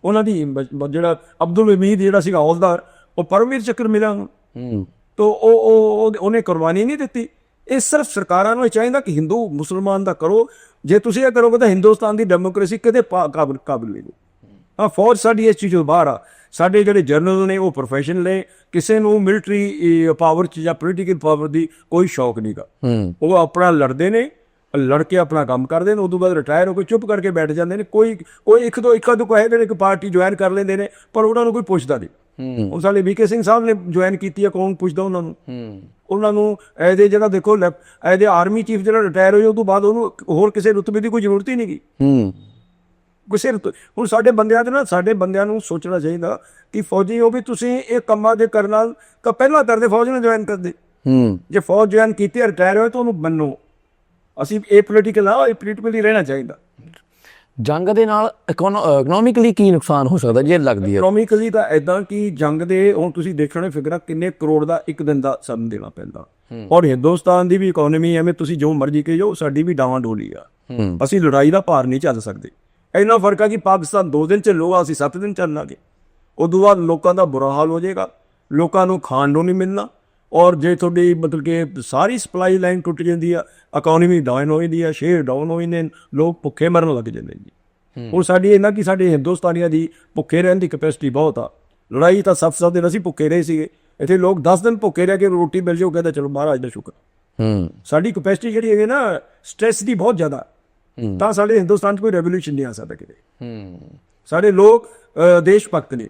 ਉਹਨਾਂ ਦੀ ਜਿਹੜਾ ਅਬਦੁਲ ਹਮੀਦ ਜਿਹੜਾ ਸੀਗਾ ਹੌਲਦਾਰ ਉਹ ਪਰਮਵੀਰ ਚੱਕਰ ਮਿਲਿਆ। ਹੂੰ। ਤੋ ਉਹ ਉਹ ਉਹ- ਉਹਨੇ ਕੁਰਬਾਨੀ ਨਹੀਂ ਦਿੱਤੀ। ਇਹ ਸਿਰਫ ਸਰਕਾਰਾਂ ਨੂੰ ਚਾਹੀਦਾ ਕਿ ਹਿੰਦੂ ਮੁਸਲਮਾਨ ਦਾ ਕਰੋ। ਜੇ ਤੁਸੀਂ ਇਹ ਕਰੋਗੇ ਤਾਂ ਹਿੰਦੁਸਤਾਨ ਦੀ ਡੈਮੋਕ੍ਰੇਸੀ ਕਦੇ ਕਾਬਲ ਕਾਬਲ ਨਹੀਂ ਹਾਂ ਫੌਜ ਸਾਡੀ ਇਸ ਚੀਜ਼ ਤੋਂ ਬਾਹਰ ਆ। ਸਾਡੇ ਜਿਹੜੇ ਜਰਨਲ ਨੇ ਉਹ ਪ੍ਰੋਫੈਸ਼ਨਲ ਨੇ ਕਿਸੇ ਨੂੰ ਮਿਲਟਰੀ ਪਾਵਰ ਚ ਜਾਂ ਪੋਲੀਟੀਕਲ ਪਾਵਰ ਦੀ ਕੋਈ ਸ਼ੌਕ ਨਹੀਂਗਾ ਹੂੰ। ਉਹ ਆਪਣਾ ਲੜਦੇ ਨੇ ਲੜ ਕੇ ਆਪਣਾ ਕੰਮ ਕਰਦੇ ਨੇ ਉਦੋਂ ਬਾਅਦ ਰਿਟਾਇਰ ਹੋ ਕੇ ਚੁੱਪ ਕਰਕੇ ਬੈਠ ਜਾਂਦੇ ਨੇ। ਕੋਈ ਕੋਈ ਇੱਕ ਦੋ ਇੱਕ ਦੋ ਕੋਈ ਨੇ ਇੱਕ ਪਾਰਟੀ ਜੁਆਇਨ ਕਰ ਲੈਂਦੇ ਨੇ ਪਰ ਉਹਨਾਂ ਨੂੰ ਕੋਈ ਪੁੱਛਦਾ ਨਹੀਂ। ਹੂੰ। ਹੁਣ ਸਾਡੇ ਵੀਕੇ ਸਿੰਘ ਸਾਹਿਬ ਨੇ ਜੁਆਇਨ ਕੀਤੀ ਹੈ ਕੌਣ ਪੁੱਛਦਾ ਉਹਨਾਂ ਨੂੰ? ਉਹਨਾਂ ਨੂੰ ਐਦੇ ਜਿਹੜਾ ਦੇਖੋ ਐਦੇ ਆਰਮੀ ਚੀਫ ਜਿਹੜਾ ਰਿਟਾਇਰ ਹੋਇਆ ਉਸ ਤੋਂ ਬਾਅਦ ਉਹਨੂੰ ਹੋਰ ਕਿਸੇ ਰੁਤਬੇ ਦੀ ਕੋਈ ਜ਼ਰੂਰਤ ਹੀ ਨਹੀਂ ਗੀ। ਹੂੰ। ਕਿਸੇ ਰੁਤ- ਹੁਣ ਸਾਡੇ ਬੰਦਿਆਂ ਦੇ ਨਾ ਸਾਡੇ ਬੰਦਿਆਂ ਨੂੰ ਸੋਚਣਾ ਚਾਹੀਦਾ ਕਿ ਫੌਜੀ ਹੋ ਵੀ ਤੁਸੀਂ ਇਹ ਕੰਮਾਂ ਦੇ ਕਰਨ ਨਾਲ ਤਾਂ ਪਹਿਲਾਂ ਕਰਦੇ ਫੌਜ ਨੂੰ ਜੁਆਇਨ ਕਰਦੇ। ਹੂੰ। ਜੇ ਫੌਜ ਜੁਆਇਨ ਕੀਤੀ ਰਿਟਾਇਰ ਹੋਏ ਤਾਂ ਉਹਨੂੰ ਮੰਨੋ। ਅਸੀਂ ਇਹ ਪੋਲੀਟੀਕਲ ਆ ਇਹ ਪੋਲੀਟੀਕਲੀ ਰਹਿਣਾ ਚਾਹੀਦਾ। ਜੰਗ ਦੇ ਨਾਲ ਇਕਨੋਮਿਕਲੀ ਕੀ ਨੁਕਸਾਨ ਹੋ ਸਕਦਾ ਜੇ ਲੱਗਦੀ ਹੈ? ਇਕਨੋਮਿਕਲੀ ਤਾਂ ਐਦਾਂ ਕਿ ਜੰਗ ਦੇ ਹੁਣ ਤੁਸੀਂ ਦੇਖਣੇ ਫਿਕਰਾਂ ਕਿੰਨੇ ਕਰੋੜ ਦਾ ਇੱਕ ਦਿਨ ਦਾ ਸਮ ਦੇਣਾ ਪੈਂਦਾ। ਔਰ ਹਿੰਦੁਸਤਾਨ ਦੀ ਵੀ ਇਕਨੋਮੀ ਐਵੇਂ ਤੁਸੀਂ ਜੋ ਮਰਜ਼ੀ ਕਹੀ ਸਾਡੀ ਵੀ ਡਾਵਾਂ ਡੋਲੀ ਆ। ਅਸੀਂ ਲੜਾਈ ਦਾ ਭਾਰ ਨਹੀਂ ਚੱਲ ਸਕਦੇ। ਇੰਨਾ ਫ਼ਰਕ ਆ ਕਿ ਪਾਕਿਸਤਾਨ 2 ਦਿਨ ਚੱਲੂਗਾ ਅਸੀਂ 7 ਦਿਨ ਚੱਲਾਂਗੇ। ਉਦੋਂ ਬਾਅਦ ਲੋਕਾਂ ਦਾ ਬੁਰਾ ਹਾਲ ਹੋ ਜਾਏਗਾ। ਲੋਕਾਂ ਨੂੰ ਖਾਣ ਨੂੰ ਨਹੀਂ ਮਿਲਣਾ। ਔਰ ਜੇ ਤੁਹਾਡੀ ਮਤਲਬ ਕਿ ਸਾਰੀ ਸਪਲਾਈ ਲਾਈਨ ਟੁੱਟ ਜਾਂਦੀ ਆ ਇਕਨੋਮੀ ਡਾਊਨ ਹੋ ਜਾਂਦੀ ਆ ਸ਼ੇਅਰ ਡਾਊਨ ਹੋ ਜਾਂਦੇ ਨੇ ਲੋਕ ਭੁੱਖੇ ਮਰਨ ਲੱਗ ਜਾਂਦੇ ਨੇ ਜੀ। ਹੁਣ ਸਾਡੀ ਇਹਨਾਂ ਕਿ ਸਾਡੇ ਹਿੰਦੁਸਤਾਨੀਆਂ ਦੀ ਭੁੱਖੇ ਰਹਿਣ ਦੀ ਕੈਪੈਸਿਟੀ ਬਹੁਤ ਆ। ਲੜਾਈ ਤਾਂ ਸੱਤ ਸੱਤ ਦਿਨ ਅਸੀਂ ਭੁੱਖੇ ਰਹੇ ਸੀਗੇ। ਇੱਥੇ ਲੋਕ 10 ਦਿਨ ਭੁੱਖੇ ਰਹਿ ਕੇ ਰੋਟੀ ਮਿਲ ਜਾਓ ਕਹਿੰਦਾ ਚਲੋ ਮਹਾਰਾਜ ਦਾ ਸ਼ੁਕਰ। ਹੂੰ। ਸਾਡੀ ਕੈਪੈਸਿਟੀ ਜਿਹੜੀ ਹੈਗੀ ਨਾ ਸਟ੍ਰੈਸ ਦੀ ਬਹੁਤ ਜ਼ਿਆਦਾ। ਤਾਂ ਸਾਡੇ ਹਿੰਦੁਸਤਾਨ 'ਚ ਕੋਈ ਰੈਵੋਲੂਸ਼ਨ ਨਹੀਂ ਆ ਸਕਦਾ ਕਿਤੇ। ਹੂੰ। ਸਾਡੇ ਲੋਕ ਦੇਸ਼ ਭਗਤ ਨੇ।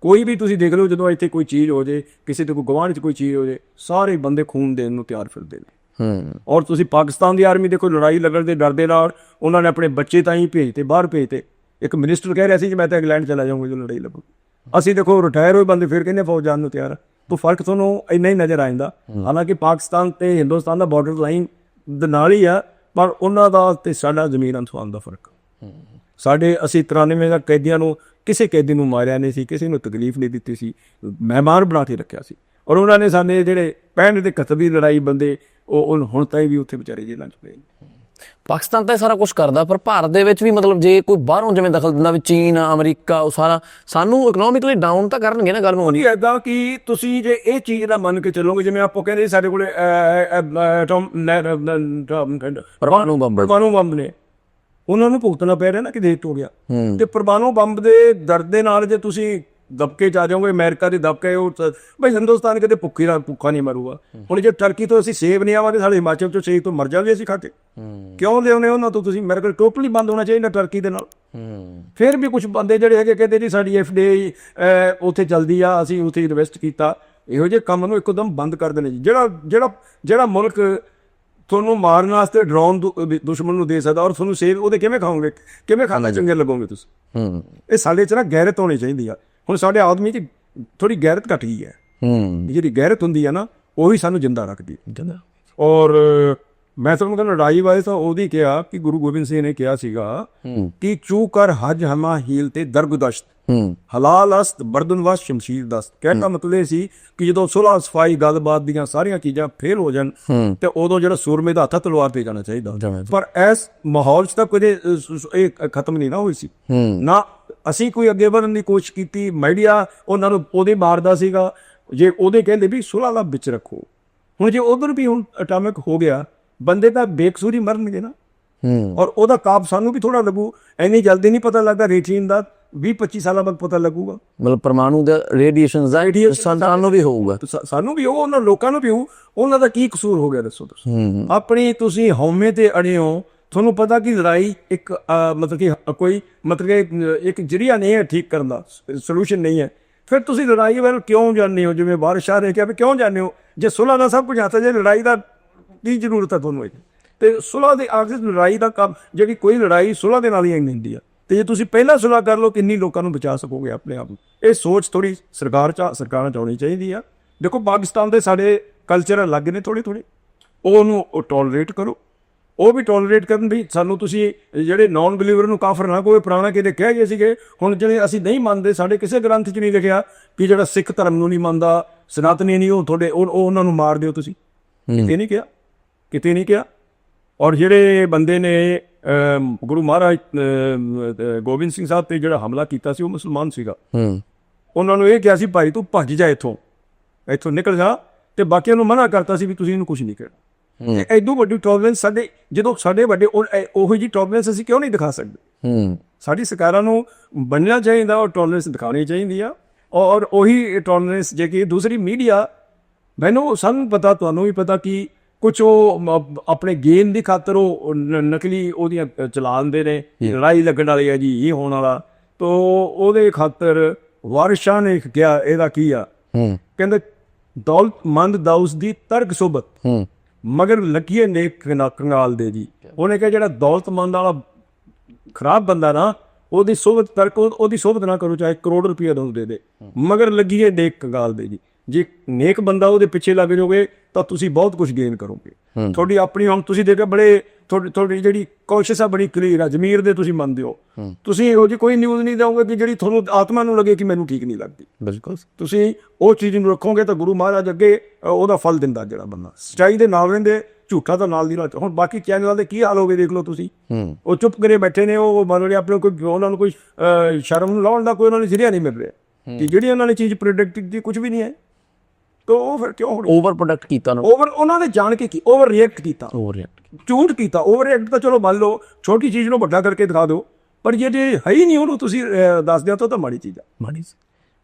ਕੋਈ ਵੀ ਤੁਸੀਂ ਦੇਖ ਲਓ ਜਦੋਂ ਇੱਥੇ ਕੋਈ ਚੀਜ਼ ਹੋ ਜੇ ਕਿਸੇ ਤੇ ਕੋਈ ਗਵਾਂਢ 'ਚ ਕੋਈ ਚੀਜ਼ ਹੋ ਜੇ ਸਾਰੇ ਬੰਦੇ ਖੂਨ ਦੇਣ ਨੂੰ ਤਿਆਰ ਫਿਰਦੇ ਨੇ। ਹੂੰ। ਔਰ ਤੁਸੀਂ ਪਾਕਿਸਤਾਨ ਦੀ ਆਰਮੀ ਦੇਖੋ ਲੜਾਈ ਲੱਗਣ ਦੇ ਡਰ ਦੇ ਨਾਲ ਉਹਨਾਂ ਨੇ ਆਪਣੇ ਬੱਚੇ ਤਾਂ ਹੀ ਭੇਜਤੇ ਬਾਹਰ ਭੇਜਤੇ। ਇੱਕ ਮਿਨਿਸਟਰ ਕਹਿ ਰਿਹਾ ਸੀ ਕਿ ਮੈਂ ਤਾਂ ਇੰਗਲੈਂਡ ਚਲਾ ਜਾਊਂਗਾ ਜਦੋਂ ਲੜਾਈ ਲੱਗੂ। ਅਸੀਂ ਦੇਖੋ ਰਿਟਾਇਰ ਹੋਏ ਬੰਦੇ ਫਿਰ ਕਹਿੰਦੇ ਫੌਜ ਜਾਣ ਨੂੰ ਤਿਆਰ ਤਾਂ ਫ਼ਰਕ ਤੁਹਾਨੂੰ ਇੰਨਾ ਹੀ ਨਜ਼ਰ ਆ ਜਾਂਦਾ। ਹਾਲਾਂਕਿ ਪਾਕਿਸਤਾਨ ਤੇ ਹਿੰਦੁਸਤਾਨ ਦਾ ਬਾਰਡਰ ਲਾਈਨ ਦੇ ਨਾਲ ਹੀ ਆ। ਪਰ ਉਹਨਾਂ ਦਾ ਤੇ ਸਾਡਾ ਜ਼ਮੀਨ ਅਸਮਾਨ ਦਾ ਫ਼ਰਕ ਸਾਡੇ ਅਸੀਂ 93 ਦਾ ਕੈਦੀਆਂ ਨੂੰ ਕਿਸੇ ਕੈਦੀ ਨੂੰ ਮਾਰਿਆ ਨਹੀਂ ਸੀ, ਕਿਸੇ ਨੂੰ ਤਕਲੀਫ ਨਹੀਂ ਦਿੱਤੀ ਸੀ, ਮਹਿਮਾਨ ਬਣਾ ਕੇ ਰੱਖਿਆ ਸੀ ਔਰ ਉਹਨਾਂ ਨੇ ਸਾਡੇ ਜਿਹੜੇ 65 ਦੇ ਕਤਬੀ ਲੜਾਈ ਬੰਦੇ, ਉਹ ਹੁਣ ਤਾਈ ਵੀ ਉੱਥੇ ਵਿਚਾਰੇ ਜੇਲ੍ਹਾਂ 'ਚ ਪਏ ਨੇ। ਪਾਕਿਸਤਾਨ ਤਾਂ ਇਹ ਸਾਰਾ ਕੁਝ ਕਰਦਾ ਪਰ ਭਾਰਤ ਦੇ ਵਿੱਚ ਵੀ ਮਤਲਬ ਜੇ ਕੋਈ ਬਾਹਰੋਂ ਜਿਵੇਂ ਦਖਲ ਦਿੰਦਾ ਵੀ ਚੀਨ ਅਮਰੀਕਾ ਉਹ ਸਾਰਾ ਸਾਨੂੰ ਇਕਨੋਮਿਕਲੀ ਡਾਊਨ ਤਾਂ ਕਰਨਗੇ ਨਾ ਗੱਲ ਨਹੀਂ ਐਦਾਂ ਕਿ ਤੁਸੀਂ ਜੇ ਇਹ ਚੀਜ਼ ਦਾ ਮੰਨ ਕੇ ਚੱਲੋਗੇ ਜਿਵੇਂ ਆਪੋ ਕਹਿੰਦੇ ਸਾਡੇ ਕੋਲੇ ਐਟਮ ਪਰਮਾਣੂ ਬੰਬ। ਪਰਮਾਣੂ ਬੰਬ ਨੇ। ਉਹਨਾਂ ਨੂੰ ਭੁਗਤਣਾ ਪੈ ਰਿਹਾ ਨਾ ਕਿ ਦੇਸ਼ ਹੋ ਗਿਆ। ਤੇ ਪਰਮਾਣੂ ਬੰਬ ਦੇ ਦਰਦ ਦੇ ਨਾਲ ਜੇ ਤੁਸੀਂ ਦਬਕੇ ਚ ਆ ਜਾਓਗੇ ਅਮਰੀਕਾ ਦੇ ਦਬਕੇ ਉਹ ਬਈ ਹਿੰਦੁਸਤਾਨ ਕਿਤੇ ਭੁੱਖੀ ਦਾ ਭੁੱਖਾ ਨਹੀਂ ਮਰੂਗਾ। ਹੁਣ ਜੇ ਟਰਕੀ ਤੋਂ ਅਸੀਂ ਸੇਬ ਨਹੀਂ ਆਵਾਂਗੇ ਸਾਡੇ ਹਿਮਾਚਲ ਤੋਂ ਸੇਬ ਤੋਂ ਮਰ ਜਾਵਾਂਗੇ ਅਸੀਂ ਖਾ ਕੇ। ਕਿਉਂ ਲਿਆਉਨੇ ਉਹਨਾਂ ਤੋਂ ਤੁਸੀਂ? ਮੇਰੇ ਕੋਲ ਟੋਟਲੀ ਬੰਦ ਹੋਣਾ ਚਾਹੀਦਾ ਟਰਕੀ ਦੇ ਨਾਲ। ਫਿਰ ਵੀ ਕੁਝ ਬੰਦੇ ਜਿਹੜੇ ਹੈਗੇ ਕਹਿੰਦੇ ਜੀ ਸਾਡੀ ਐਫਡੀਆਈ ਉੱਥੇ ਚੱਲਦੀ ਆ ਅਸੀਂ ਉੱਥੇ ਇਨਵੈਸਟ ਕੀਤਾ। ਇਹੋ ਜਿਹੇ ਕੰਮ ਨੂੰ ਇੱਕਦਮ ਬੰਦ ਕਰ ਦੇਣੇ ਜੀ। ਜਿਹੜਾ ਜਿਹੜਾ ਜਿਹੜਾ ਮੁਲਕ ਤੁਹਾਨੂੰ ਮਾਰਨ ਵਾਸਤੇ ਡਰੋਨ ਦੁਸ਼ਮਣ ਨੂੰ ਦੇ ਸਕਦਾ ਔਰ ਤੁਹਾਨੂੰ ਸੇਵ ਉਹਦੇ ਕਿਵੇਂ ਖਾਓਗੇ? ਕਿਵੇਂ ਖਾਣਾ ਚੰਗੇ ਲੱਗੋਗੇ ਤੁਸੀਂ? ਹੂੰ। ਇਹ ਸਾਡੇ 'ਚ ਨਾ ਗੈਰਤ ਹੋਣੀ ਚਾਹੀਦੀ ਆ। ਹੁਣ ਸਾਡੇ ਆਦਮੀ 'ਚ ਥੋੜੀ ਗੈਰਤ ਘਟ ਗਈ ਹੈ। ਹੂੰ। ਜਿਹੜੀ ਗੈਰਤ ਹੁੰਦੀ ਆ ਨਾ ਉਹੀ ਸਾਨੂੰ ਜਿੰਦਾ ਰੱਖਦੀ ਹੈ। ਜਨਾ ਔਰ ਮੈਂ ਤੁਹਾਨੂੰ ਕਹਿੰਦਾ ਲੜਾਈ ਵਾਲੇ ਤਾਂ ਉਹਦੀ ਕਿਹਾ ਕਿ ਗੁਰੂ ਗੋਬਿੰਦ ਸਿੰਘ ਨੇ ਕਿਹਾ ਸੀਗਾ ਹੂੰ। ਕਿ ਚੂ ਕਰ ਹਜ ਹਮਾ ਹੀਲ ਤੇ ਦਰਗਦਸ਼ਤ ਹੂੰ। ਹਲਾਲ ਅਸਤ ਬਰਦਨ ਵਸ ਸ਼ਮਸ਼ੀਰ ਦਸਤ। ਕਹਿਣ ਦਾ ਮਤਲਬ ਇਹ ਸੀ ਕਿ ਜਦੋਂ ਸੁਲਹ ਸਫ਼ਾਈ ਗੱਲਬਾਤ ਦੀਆਂ ਸਾਰੀਆਂ ਚੀਜ਼ਾਂ ਫੇਲ ਹੋ ਜਾਣ ਹੂੰ। ਤੇ ਉਦੋਂ ਜਿਹੜਾ ਸੂਰਮੇ ਦਾ ਹੱਥ ਤਲਵਾਰ ਤੇ ਜਾਣਾ ਚਾਹੀਦਾ। ਪਰ ਇਸ ਮਾਹੌਲ 'ਚ ਤਾਂ ਸ- ਇਹ ਖਤਮ ਨਹੀਂ ਨਾ ਹੋਈ ਸੀ। ਹੂੰ। ਨਾ ਅਸੀਂ ਕੋਈ ਅੱਗੇ ਵਧਣ ਦੀ ਕੋਸ਼ਿਸ਼ ਕੀਤੀ ਮੀਡੀਆ ਉਹਨਾਂ ਨੂੰ ਉਹਦੇ ਮਾਰਦਾ ਸੀਗਾ। ਜੇ ਉਹਦੇ ਕਹਿੰਦੇ ਵੀ ਸੁਲਹ ਦਾ ਵਿੱਚ ਰੱਖੋ। ਹੁਣ ਜੇ ਉਧਰ ਵੀ ਹੁਣ ਅਟਾਮਿਕ ਹੋ ਗਿਆ ਬੰਦੇ ਤਾਂ ਬੇਕਸੂਰੀ ਮਰਨਗੇ ਨਾ। ਹੂੰ। ਔਰ ਉਹਦਾ ਕਾਬ ਸਾਨੂੰ ਵੀ ਥੋੜਾ ਲੱਗੂ। ਐਨੀ ਜਲਦੀ ਨਹੀਂ ਪਤਾ ਲੱਗਦਾ ਰੇਟੀਨ ਦਾ 20 25 ਸਾਲਾਂ ਬਾਅਦ ਪਤਾ ਲੱਗੂਗਾ। ਮਤਲਬ ਪਰਮਾਣੂ ਦਾ ਰੇਡੀਏਸ਼ਨ ਦਾ ਸੰਤਾਨ ਨੂੰ ਵੀ ਹੋਊਗਾ। ਸਾਨੂੰ ਵੀ ਉਹ ਉਹਨਾਂ ਲੋਕਾਂ ਨੂੰ ਵੀ ਉਹ ਉਹਨਾਂ ਦਾ ਕੀ ਕਸੂਰ ਹੋ ਗਿਆ ਦੱਸੋ ਤੁਸੀਂ। ਆਪਣੀ ਤੁਸੀਂ ਹਉਮੈ ਤੇ ਅੜੇ ਹੋ ਤੁਹਾਨੂੰ ਪਤਾ ਕਿ ਲੜਾਈ ਇੱਕ ਮਤਲਬ ਕਿ ਕੋਈ, ਮਤਲਬ ਕਿ ਇੱਕ ਜਰੀਆ ਨਹੀਂ ਹੈ ਠੀਕ ਕਰਨ ਦਾ ਸੋਲੂਸ਼ਨ ਨਹੀਂ ਹੈ। ਫਿਰ ਤੁਸੀਂ ਲੜਾਈ ਵੱਲ ਕਿਉਂ ਜਾਂਦੇ ਹੋ? ਜਿਵੇਂ ਬਾਹਰ ਆ ਨੇ ਕਿਹਾ ਵੀ ਕਿਉਂ ਜਾਂਦੇ ਹੋ? ਜੇ ਸੁਲ੍ਹਾ ਦਾ ਸਭ ਕੁਝ ਹੱਥ 'ਚ ਜੇ ਲੜਾਈ ਦਾ ਕੀ ਜ਼ਰੂਰਤ ਹੈ ਤੁਹਾਨੂੰ ਇੱਥੇ ਤੇ ਸੁਲ੍ਹਾ ਦੇ ਆਖਿਰ ਲੜਾਈ ਦਾ ਕੰਮ, ਜਿਹੜੀ ਕੋਈ ਲੜਾਈ ਸੁਲ੍ਹਾ ਦੇ ਨਾਲ ਹੀ ਐਂਡ ਹੁੰਦੀ ਆ। ਤੇ ਜੇ ਤੁਸੀਂ ਪਹਿਲਾਂ ਸੁਲ੍ਹਾ ਕਰ ਲਓ, ਕਿੰਨੀ ਲੋਕਾਂ ਨੂੰ ਬਚਾ ਸਕੋਗੇ ਆਪਣੇ ਆਪ ਨੂੰ? ਇਹ ਸੋਚ ਥੋੜੀ ਸਰਕਾਰ ਚ, ਸਰਕਾਰਾਂ ਚ ਆਉਣੀ ਚਾਹੀਦੀ ਆ। ਦੇਖੋ, ਪਾਕਿਸਤਾਨ ਦੇ ਸਾਡੇ ਕਲਚਰ ਅਲੱਗ ਨੇ ਥੋੜੇ ਥੋੜੇ ਉਹਨੂੰ ਟੋਲਰੇਟ ਕਰੋ। ਉਹ ਵੀ ਟੋਲਰੇਟ ਕਰਨ ਵੀ ਸਾਨੂੰ ਤੁਸੀਂ ਜਿਹੜੇ ਨਾਨ ਬਲੀਵਰ ਨੂੰ ਕਾਫਰ ਨਾ ਕੋਈ ਪੁਰਾਣਾ ਕਿਤੇ ਕਹਿ ਗਏ ਸੀਗੇ ਹੁਣ ਜਿਹੜੇ ਅਸੀਂ ਨਹੀਂ ਮੰਨਦੇ ਸਾਡੇ ਕਿਸੇ ਗ੍ਰੰਥ 'ਚ ਨਹੀਂ ਲਿਖਿਆ ਕਿ ਜਿਹੜਾ ਸਿੱਖ ਧਰਮ ਨੂੰ ਨਹੀਂ ਮੰਨਦਾ ਸਨਾਤਨੀ ਨਹੀਂ ਉਹ ਤੁਹਾਡੇ ਉਹ ਉਹ ਉਹਨਾਂ ਨੂੰ ਮਾਰ ਦਿਓ ਤੁਸੀਂ। ਕਿਤੇ ਨਹੀਂ ਕਿਹਾ ਕਿਤੇ ਨਹੀਂ ਕਿਹਾ। ਔਰ ਜਿਹੜੇ ਬੰਦੇ ਨੇ ਗੁਰੂ ਮਹਾਰਾਜ ਗੋਬਿੰਦ ਸਿੰਘ ਸਾਹਿਬ ਤੇ ਜਿਹੜਾ ਹਮਲਾ ਕੀਤਾ ਸੀ ਉਹ ਮੁਸਲਮਾਨ ਸੀਗਾ। ਹੂੰ। ਉਹਨਾਂ ਨੂੰ ਇਹ ਕਿਹਾ ਸੀ ਭਾਈ ਤੂੰ ਭੱਜ ਜਾ ਇੱਥੋਂ। ਇੱਥੋਂ ਨਿਕਲ ਜਾ ਤੇ ਬਾਕੀਆਂ ਨੂੰ ਮਨਾ ਕਰਤਾ ਸੀ ਵੀ ਤੁਸੀਂ ਇਹਨੂੰ ਕੁਝ ਨਹੀਂ ਕਹਿਣਾ। ਐਡੋ ਵੱਡੀ ਟੋਲਰੈਂਸ ਸਾਡੇ ਜਦੋਂ ਸਾਡੇ ਵੱਡੇ ਉਹ- ਜੀ ਟੋਲਰੈਂਸ ਅਸੀਂ ਕਿਉਂ ਨਹੀਂ ਦਿਖਾ ਸਕਦੇ? ਹੂੰ। ਸਾਡੀ ਸਰਕਾਰਾਂ ਨੂੰ ਬਣਨਾ ਚਾਹੀਦਾ ਔਰ ਟੋਲਰੈਂਸ ਦਿਖਾਉਣੀ ਚਾਹੀਦੀ ਆ। ਔਰ ਉਹੀ ਟੋਲਰੈਂਸ ਜੇ ਕਿ ਦੂਸਰੀ ਮੀਡੀਆ ਮੈਨੂੰ ਸਾਨੂੰ ਪਤਾ ਤੁਹਾਨੂੰ ਵੀ ਪਤਾ ਕਿ ਕੁਝ ਉਹ ਆਪਣੇ ਗੇਮ ਦੀ ਖਾਤਰ ਉਹ ਨਕਲੀ ਉਹਦੀਆਂ ਅ, ਚਲਾਉਂਦੇ ਨੇ ਲੜਾਈ ਲੱਗਣ ਵਾਲੀ ਹੈ ਜੀ ਇਹ ਹੋਣ ਵਾਲਾ। ਤੋ ਉਹਦੇ ਖਾਤਰ ਵਾਰਿਸ਼ਾਂ ਨੇ ਕਿਹਾ ਇਹਦਾ ਕੀ ਆ? ਹੂੰ। ਕਹਿੰਦੇ ਦੌਲਤਮੰਦ ਦਾਊਸ ਦੀ ਤਰਕ ਸੋਬਤ ਹੂੰ। ਮਗਰ ਲੱਗੀਏ ਨੇਕ ਨਾ ਕੰਗਾਲ ਦੇ ਜੀ। ਉਹਨੇ ਕਿਹਾ ਜਿਹੜਾ ਦੌਲਤਮੰਦ ਵਾਲਾ ਖਰਾਬ ਬੰਦਾ ਨਾ ਉਹਦੀ ਸੋਬਤ ਤਰਕ ਉਹ- ਉਹਦੀ ਸੋਬਤ ਨਾ ਕਰੋ ਚਾਹੇ ਕਰੋੜ ਰੁਪਏ ਦੋ ਦੇ। ਦੇ ਮਗਰ ਲੱਗੀਏ ਨੇਕ ਕੰਗਾਲ ਦੇ ਜੀ। ਜੇ ਨੇਕ ਬੰਦਾ ਉਹਦੇ ਪਿੱਛੇ ਲੱਗ ਜਾਓਗੇ ਤਾਂ ਤੁਸੀਂ ਬਹੁਤ ਕੁਝ ਗੇਨ ਕਰੋਗੇ। ਤੁਹਾਡੀ ਆਪਣੀ ਹੁਣ ਤੁਸੀਂ ਦੇਖਿਆ ਬੜੇ ਤੁਹਾਡੀ ਤੁਹਾਡੀ ਜਿਹੜੀ ਕੋਸ਼ਿਸ਼ ਆ ਬੜੀ ਕਲੀਅਰ ਆ ਜ਼ਮੀਰ ਦੇ ਤੁਸੀਂ ਮੰਨਦੇ ਹੋ। ਤੁਸੀਂ ਇਹੋ ਜਿਹੀ ਕੋਈ ਨਿਊਜ਼ ਨਹੀਂ ਦਿਓਗੇ ਕਿ ਜਿਹੜੀ ਤੁਹਾਨੂੰ ਆਤਮਾ ਨੂੰ ਲੱਗੇ ਕਿ ਮੈਨੂੰ ਠੀਕ ਨਹੀਂ ਲੱਗਦੀ। ਬਿਲਕੁਲ। ਤੁਸੀਂ ਉਹ ਚੀਜ਼ ਨੂੰ ਰੱਖੋਗੇ ਤਾਂ ਗੁਰੂ ਮਹਾਰਾਜ ਅੱਗੇ ਉਹਦਾ ਫਲ ਦਿੰਦਾ ਜਿਹੜਾ ਬੰਦਾ। ਸਚਾਈ ਦੇ ਨਾਲ ਰਹਿੰਦੇ ਝੂਠਾ ਤਾਂ ਨਾਲ ਦੀ ਨਾਲ ਹੁਣ ਬਾਕੀ ਚੈਨਲਾਂ ਦੇ ਕੀ ਹਾਲ ਹੋਵੇ ਦੇਖ ਲਓ ਤੁਸੀਂ। ਉਹ ਚੁੱਪ ਕਰੇ ਬੈਠੇ ਨੇ ਉਹ ਮੰਨ ਲਓ ਆਪਣੇ ਕੋਈ ਉਹਨਾਂ ਨੂੰ ਕੋਈ ਸ਼ਰਮ ਨੂੰ ਲਾਉਣ ਦਾ ਕੋਈ ਉਹਨਾਂ ਨੂੰ ਜ਼ਰੀਆ ਨਹੀਂ ਮਿਲ ਰਿਹਾ। ਕਿ ਜਿਹੜੀ ਉਹਨਾਂ ਨੇ ਚੀਜ਼ ਪ੍ਰੋਡਕਟ ਕੀਤੀ ਕੁਝ ਵੀ ਨਹੀਂ ਹੈ। ਤਾਂ ਉਹ ਫਿਰ ਕਿਉਂ ਓਵਰ ਪ੍ਰੋਡਕਟ ਕੀਤਾ ਨਾ। ਓਵਰ ਉਹਨਾਂ ਨੇ ਜਾਣ ਕੇ ਕੀ? ਓਵਰ ਰਿਐਕਟ ਕੀਤਾ। ਓਵਰ ਰਿਐਕਟ ਝੂਠ ਕੀਤਾ। ਓਵਰ ਰਿਐਕਟ ਤਾਂ ਚਲੋ ਮੰਨ ਲਓ ਛੋਟੀ ਚੀਜ਼ ਨੂੰ ਵੱਡਾ ਕਰਕੇ ਦਿਖਾ ਦਿਓ। ਪਰ ਜੇ ਜੇ ਹੈ ਹੀ ਨਹੀਂ ਉਹਨੂੰ ਤੁਸੀਂ ਦੱਸ ਦਿਓ ਤਾਂ ਤਾਂ ਮਾੜੀ ਚੀਜ਼ ਆ। ਮਾੜੀ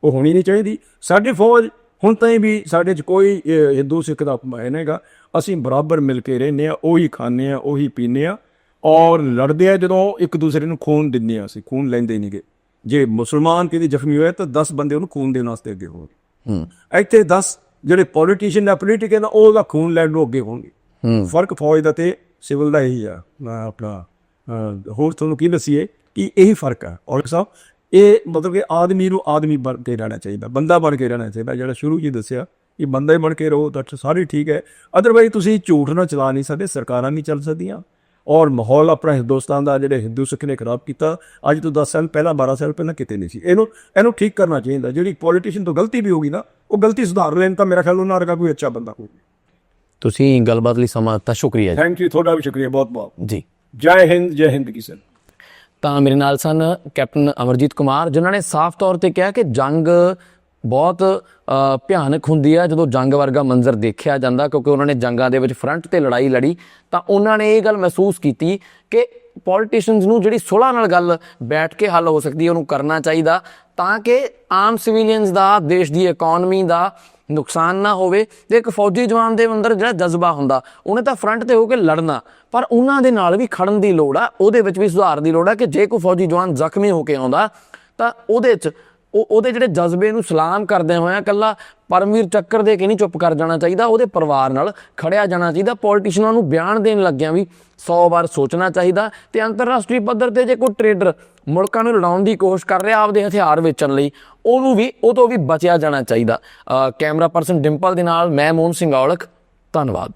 ਉਹ ਹੋਣੀ ਨਹੀਂ ਚਾਹੀਦੀ। ਸਾਡੀ ਫੌਜ ਹੁਣ ਤਾਈਂ ਵੀ ਸਾਡੇ 'ਚ ਕੋਈ ਹਿੰਦੂ ਸਿੱਖ ਦਾ ਹੈ ਨਹੀਂਗਾ ਅਸੀਂ ਬਰਾਬਰ ਮਿਲ ਕੇ ਰਹਿੰਦੇ ਆ ਉਹੀ ਖਾਂਦੇ ਆ ਉਹੀ ਪੀਂਦੇ ਆ ਔਰ ਲੜਦੇ ਆ ਜਦੋਂ ਇੱਕ ਦੂਸਰੇ ਨੂੰ ਖੂਨ ਦਿੰਦੇ ਆ ਅਸੀਂ ਖੂਨ ਲੈਂਦੇ ਨਹੀਂਗੇ। ਜੇ ਮੁਸਲਮਾਨ ਕਿਤੇ ਜ਼ਖਮੀ ਹੋਇਆ ਤਾਂ 10 ਬੰਦੇ ਉਹਨੂੰ ਖੂਨ ਦੇਣ ਵਾਸਤੇ ਅੱਗੇ ਹੋਣਗੇ ਹੂੰ। ਇੱਥੇ 10 ਜਿਹੜੇ ਪੋਲੀਟੀਸ਼ੀਅਨ ਦਾ ਪੋਲੀਟੀਕਲ ਦਾ ਉਹਦਾ ਖੂਨ ਲੈਣ ਨੂੰ ਅੱਗੇ ਹੋਣਗੇ। ਫ਼ਰਕ ਫੌਜ ਦਾ ਤੇ ਸਿਵਲ ਦਾ ਇਹੀ ਆ। ਆਪਣਾ ਹੋਰ ਤੁਹਾਨੂੰ ਕੀ ਦੱਸੀਏ ਕਿ ਇਹੀ ਫ਼ਰਕ ਆ। ਔਰ ਸਾਹਿਬ ਇਹ ਮਤਲਬ ਕਿ ਆਦਮੀ ਨੂੰ ਆਦਮੀ ਬਣ ਕੇ ਰਹਿਣਾ ਚਾਹੀਦਾ ਬੰਦਾ ਬਣ ਕੇ ਰਹਿਣਾ ਚਾਹੀਦਾ ਜਿਹੜਾ ਸ਼ੁਰੂ ਜੀ ਦੱਸਿਆ ਕਿ ਬੰਦਾ ਹੀ ਬਣ ਕੇ ਰਹੋ ਤਾਂ ਸਾਰੇ ਠੀਕ ਹੈ। ਅਦਰਵਾਈਜ਼ ਤੁਸੀਂ ਝੂਠ ਨਾ ਚਲਾ ਨਹੀਂ ਸਕਦੇ ਸਰਕਾਰਾਂ ਨਹੀਂ ਚੱਲ ਸਕਦੀਆਂ। ਔਰ ਮਾਹੌਲ ਆਪਣਾ ਹਿੰਦੁਸਤਾਨ ਦਾ ਜਿਹੜੇ ਹਿੰਦੂ ਸਿੱਖ ਨੇ ਖਰਾਬ ਕੀਤਾ ਅੱਜ ਤੋਂ 10 ਸਾਲ ਪਹਿਲਾਂ 12 ਸਾਲ ਪਹਿਲਾਂ ਕਿਤੇ ਨਹੀਂ ਸੀ। ਇਹਨੂੰ ਇਹਨੂੰ ਠੀਕ ਕਰਨਾ ਚਾਹੀਦਾ। ਜਿਹੜੀ ਪੋਲੀਟੀਸ਼ੀਅਨ ਤੋਂ ਗਲਤੀ ਵੀ ਹੋਗੀ ਨਾ ਉਹ ਗਲਤੀ ਸੁਧਾਰ ਲੈਣ ਤਾਂ ਮੇਰਾ ਖਿਆਲ ਉਹਨਾਂ ਵਰਗਾ ਕੋਈ ਅੱਛਾ ਬੰਦਾ ਹੋਊਗਾ ਤੁਸੀਂ ਗੱਲਬਾਤ ਲਈ ਸਮਾਂ ਦਿੱਤਾ ਸ਼ੁਕਰੀਆ ਥੈਂਕ ਯੂ ਤੁਹਾਡਾ ਵੀ ਸ਼ੁਕਰੀਆ ਬਹੁਤ ਬਹੁਤ। ਜੀ। ਜੀ ਜੈ ਹਿੰਦ ਜੈ ਹਿੰਦ ਕਿਸਨ ਤਾਂ ਮੇਰੇ ਨਾਲ ਸਨ ਕੈਪਟਨ ਅਮਰਜੀਤ ਕੁਮਾਰ ਜਿਨ੍ਹਾਂ ਨੇ ਸਾਫ਼ ਤੌਰ ਤੇ ਕਿਹਾ ਕਿ ਜੰਗ ਬਹੁਤ ਭਿਆਨਕ ਹੁੰਦੀ ਹੈ ਜਦੋਂ ਜੰਗ ਵਰਗਾ ਮੰਜ਼ਰ ਦੇਖਿਆ ਜਾਂਦਾ ਕਿਉਂਕਿ ਉਹਨਾਂ ਨੇ ਜੰਗਾਂ ਦੇ ਵਿੱਚ ਫਰੰਟ ਤੇ ਲੜਾਈ ਲੜੀ, ਤਾਂ ਉਹਨਾਂ ਨੇ ਇਹ ਗੱਲ ਮਹਿਸੂਸ ਕੀਤੀ ਕਿ ਪੋਲੀਟੀਸ਼ੀਅਨਸ ਨੂੰ ਜਿਹੜੀ ਸੁਲ੍ਹਾ ਨਾਲ ਗੱਲ ਬੈਠ ਕੇ ਹੱਲ ਹੋ ਸਕਦੀ ਹੈ ਉਹਨੂੰ ਕਰਨਾ ਚਾਹੀਦਾ ਤਾਂ ਕਿ ਆਮ ਸਿਵਿਲੀਅਨਸ ਦਾ, ਦੇਸ਼ ਦੀ ਇਕਨੋਮੀ ਦਾ ਨੁਕਸਾਨ ਨਾ ਹੋਵੇ ਤੇ ਇੱਕ ਫੌਜੀ ਜਵਾਨ ਦੇ ਅੰਦਰ ਜਿਹੜਾ ਜਜ਼ਬਾ ਹੁੰਦਾ, ਉਹਨੇ ਤਾਂ ਫਰੰਟ ਤੇ ਹੋ ਕੇ ਲੜਨਾ, ਪਰ ਉਹਨਾਂ ਦੇ ਨਾਲ ਵੀ ਖੜਨ ਦੀ ਲੋੜ ਆ, ਉਹਦੇ ਵਿੱਚ ਵੀ ਸੁਧਾਰ ਦੀ ਲੋੜ ਆ ਕਿ ਜੇ ਕੋਈ ਫੌਜੀ ਜਵਾਨ ਜ਼ਖਮੀ ਹੋ ਕੇ ਆਉਂਦਾ, ਤਾਂ ਉਹਦੇ 'ਚ ਉਹ ਉਹਦੇ ਜਿਹੜੇ ਜਜ਼ਬੇ ਨੂੰ ਸਲਾਮ ਕਰਦੇ ਹੋਇਆ ਕੱਲਾ ਪਰਮਵੀਰ ਚੱਕਰ ਦੇ ਕੇ ਨਹੀਂ ਚੁੱਪ ਕਰ ਜਾਣਾ ਚਾਹੀਦਾ, ਉਹਦੇ ਪਰਿਵਾਰ ਨਾਲ ਖੜਿਆ ਜਾਣਾ ਚਾਹੀਦਾ ਪੋਲੀਟੀਸ਼ੀਅਨਾਂ ਨੂੰ ਬਿਆਨ ਦੇਣ ਲੱਗਿਆਂ ਵੀ 100 ਵਾਰ ਸੋਚਣਾ ਚਾਹੀਦਾ ਤੇ ਅੰਤਰਰਾਸ਼ਟਰੀ ਪੱਧਰ ਤੇ ਜੇ ਕੋਈ ਟ੍ਰੇਡਰ ਮੁਲਕਾਂ ਨੂੰ ਲੜਾਉਣ ਦੀ ਕੋਸ਼ਿਸ਼ ਕਰ ਰਿਹਾ, ਆਪਦੇ ਹਥਿਆਰ ਵੇਚਣ ਲਈ, ਉਹਨੂੰ ਵੀ, ਉਹ ਤੋਂ ਵੀ ਬਚਿਆ ਜਾਣਾ ਚਾਹੀਦਾ। ਕੈਮਰਾ ਪਰਸਨ ਡਿੰਪਲ ਦੇ ਨਾਲ ਮੈਂ ਮੋਹਨ ਸਿੰਘ ਔਲਖ, ਧੰਨਵਾਦ।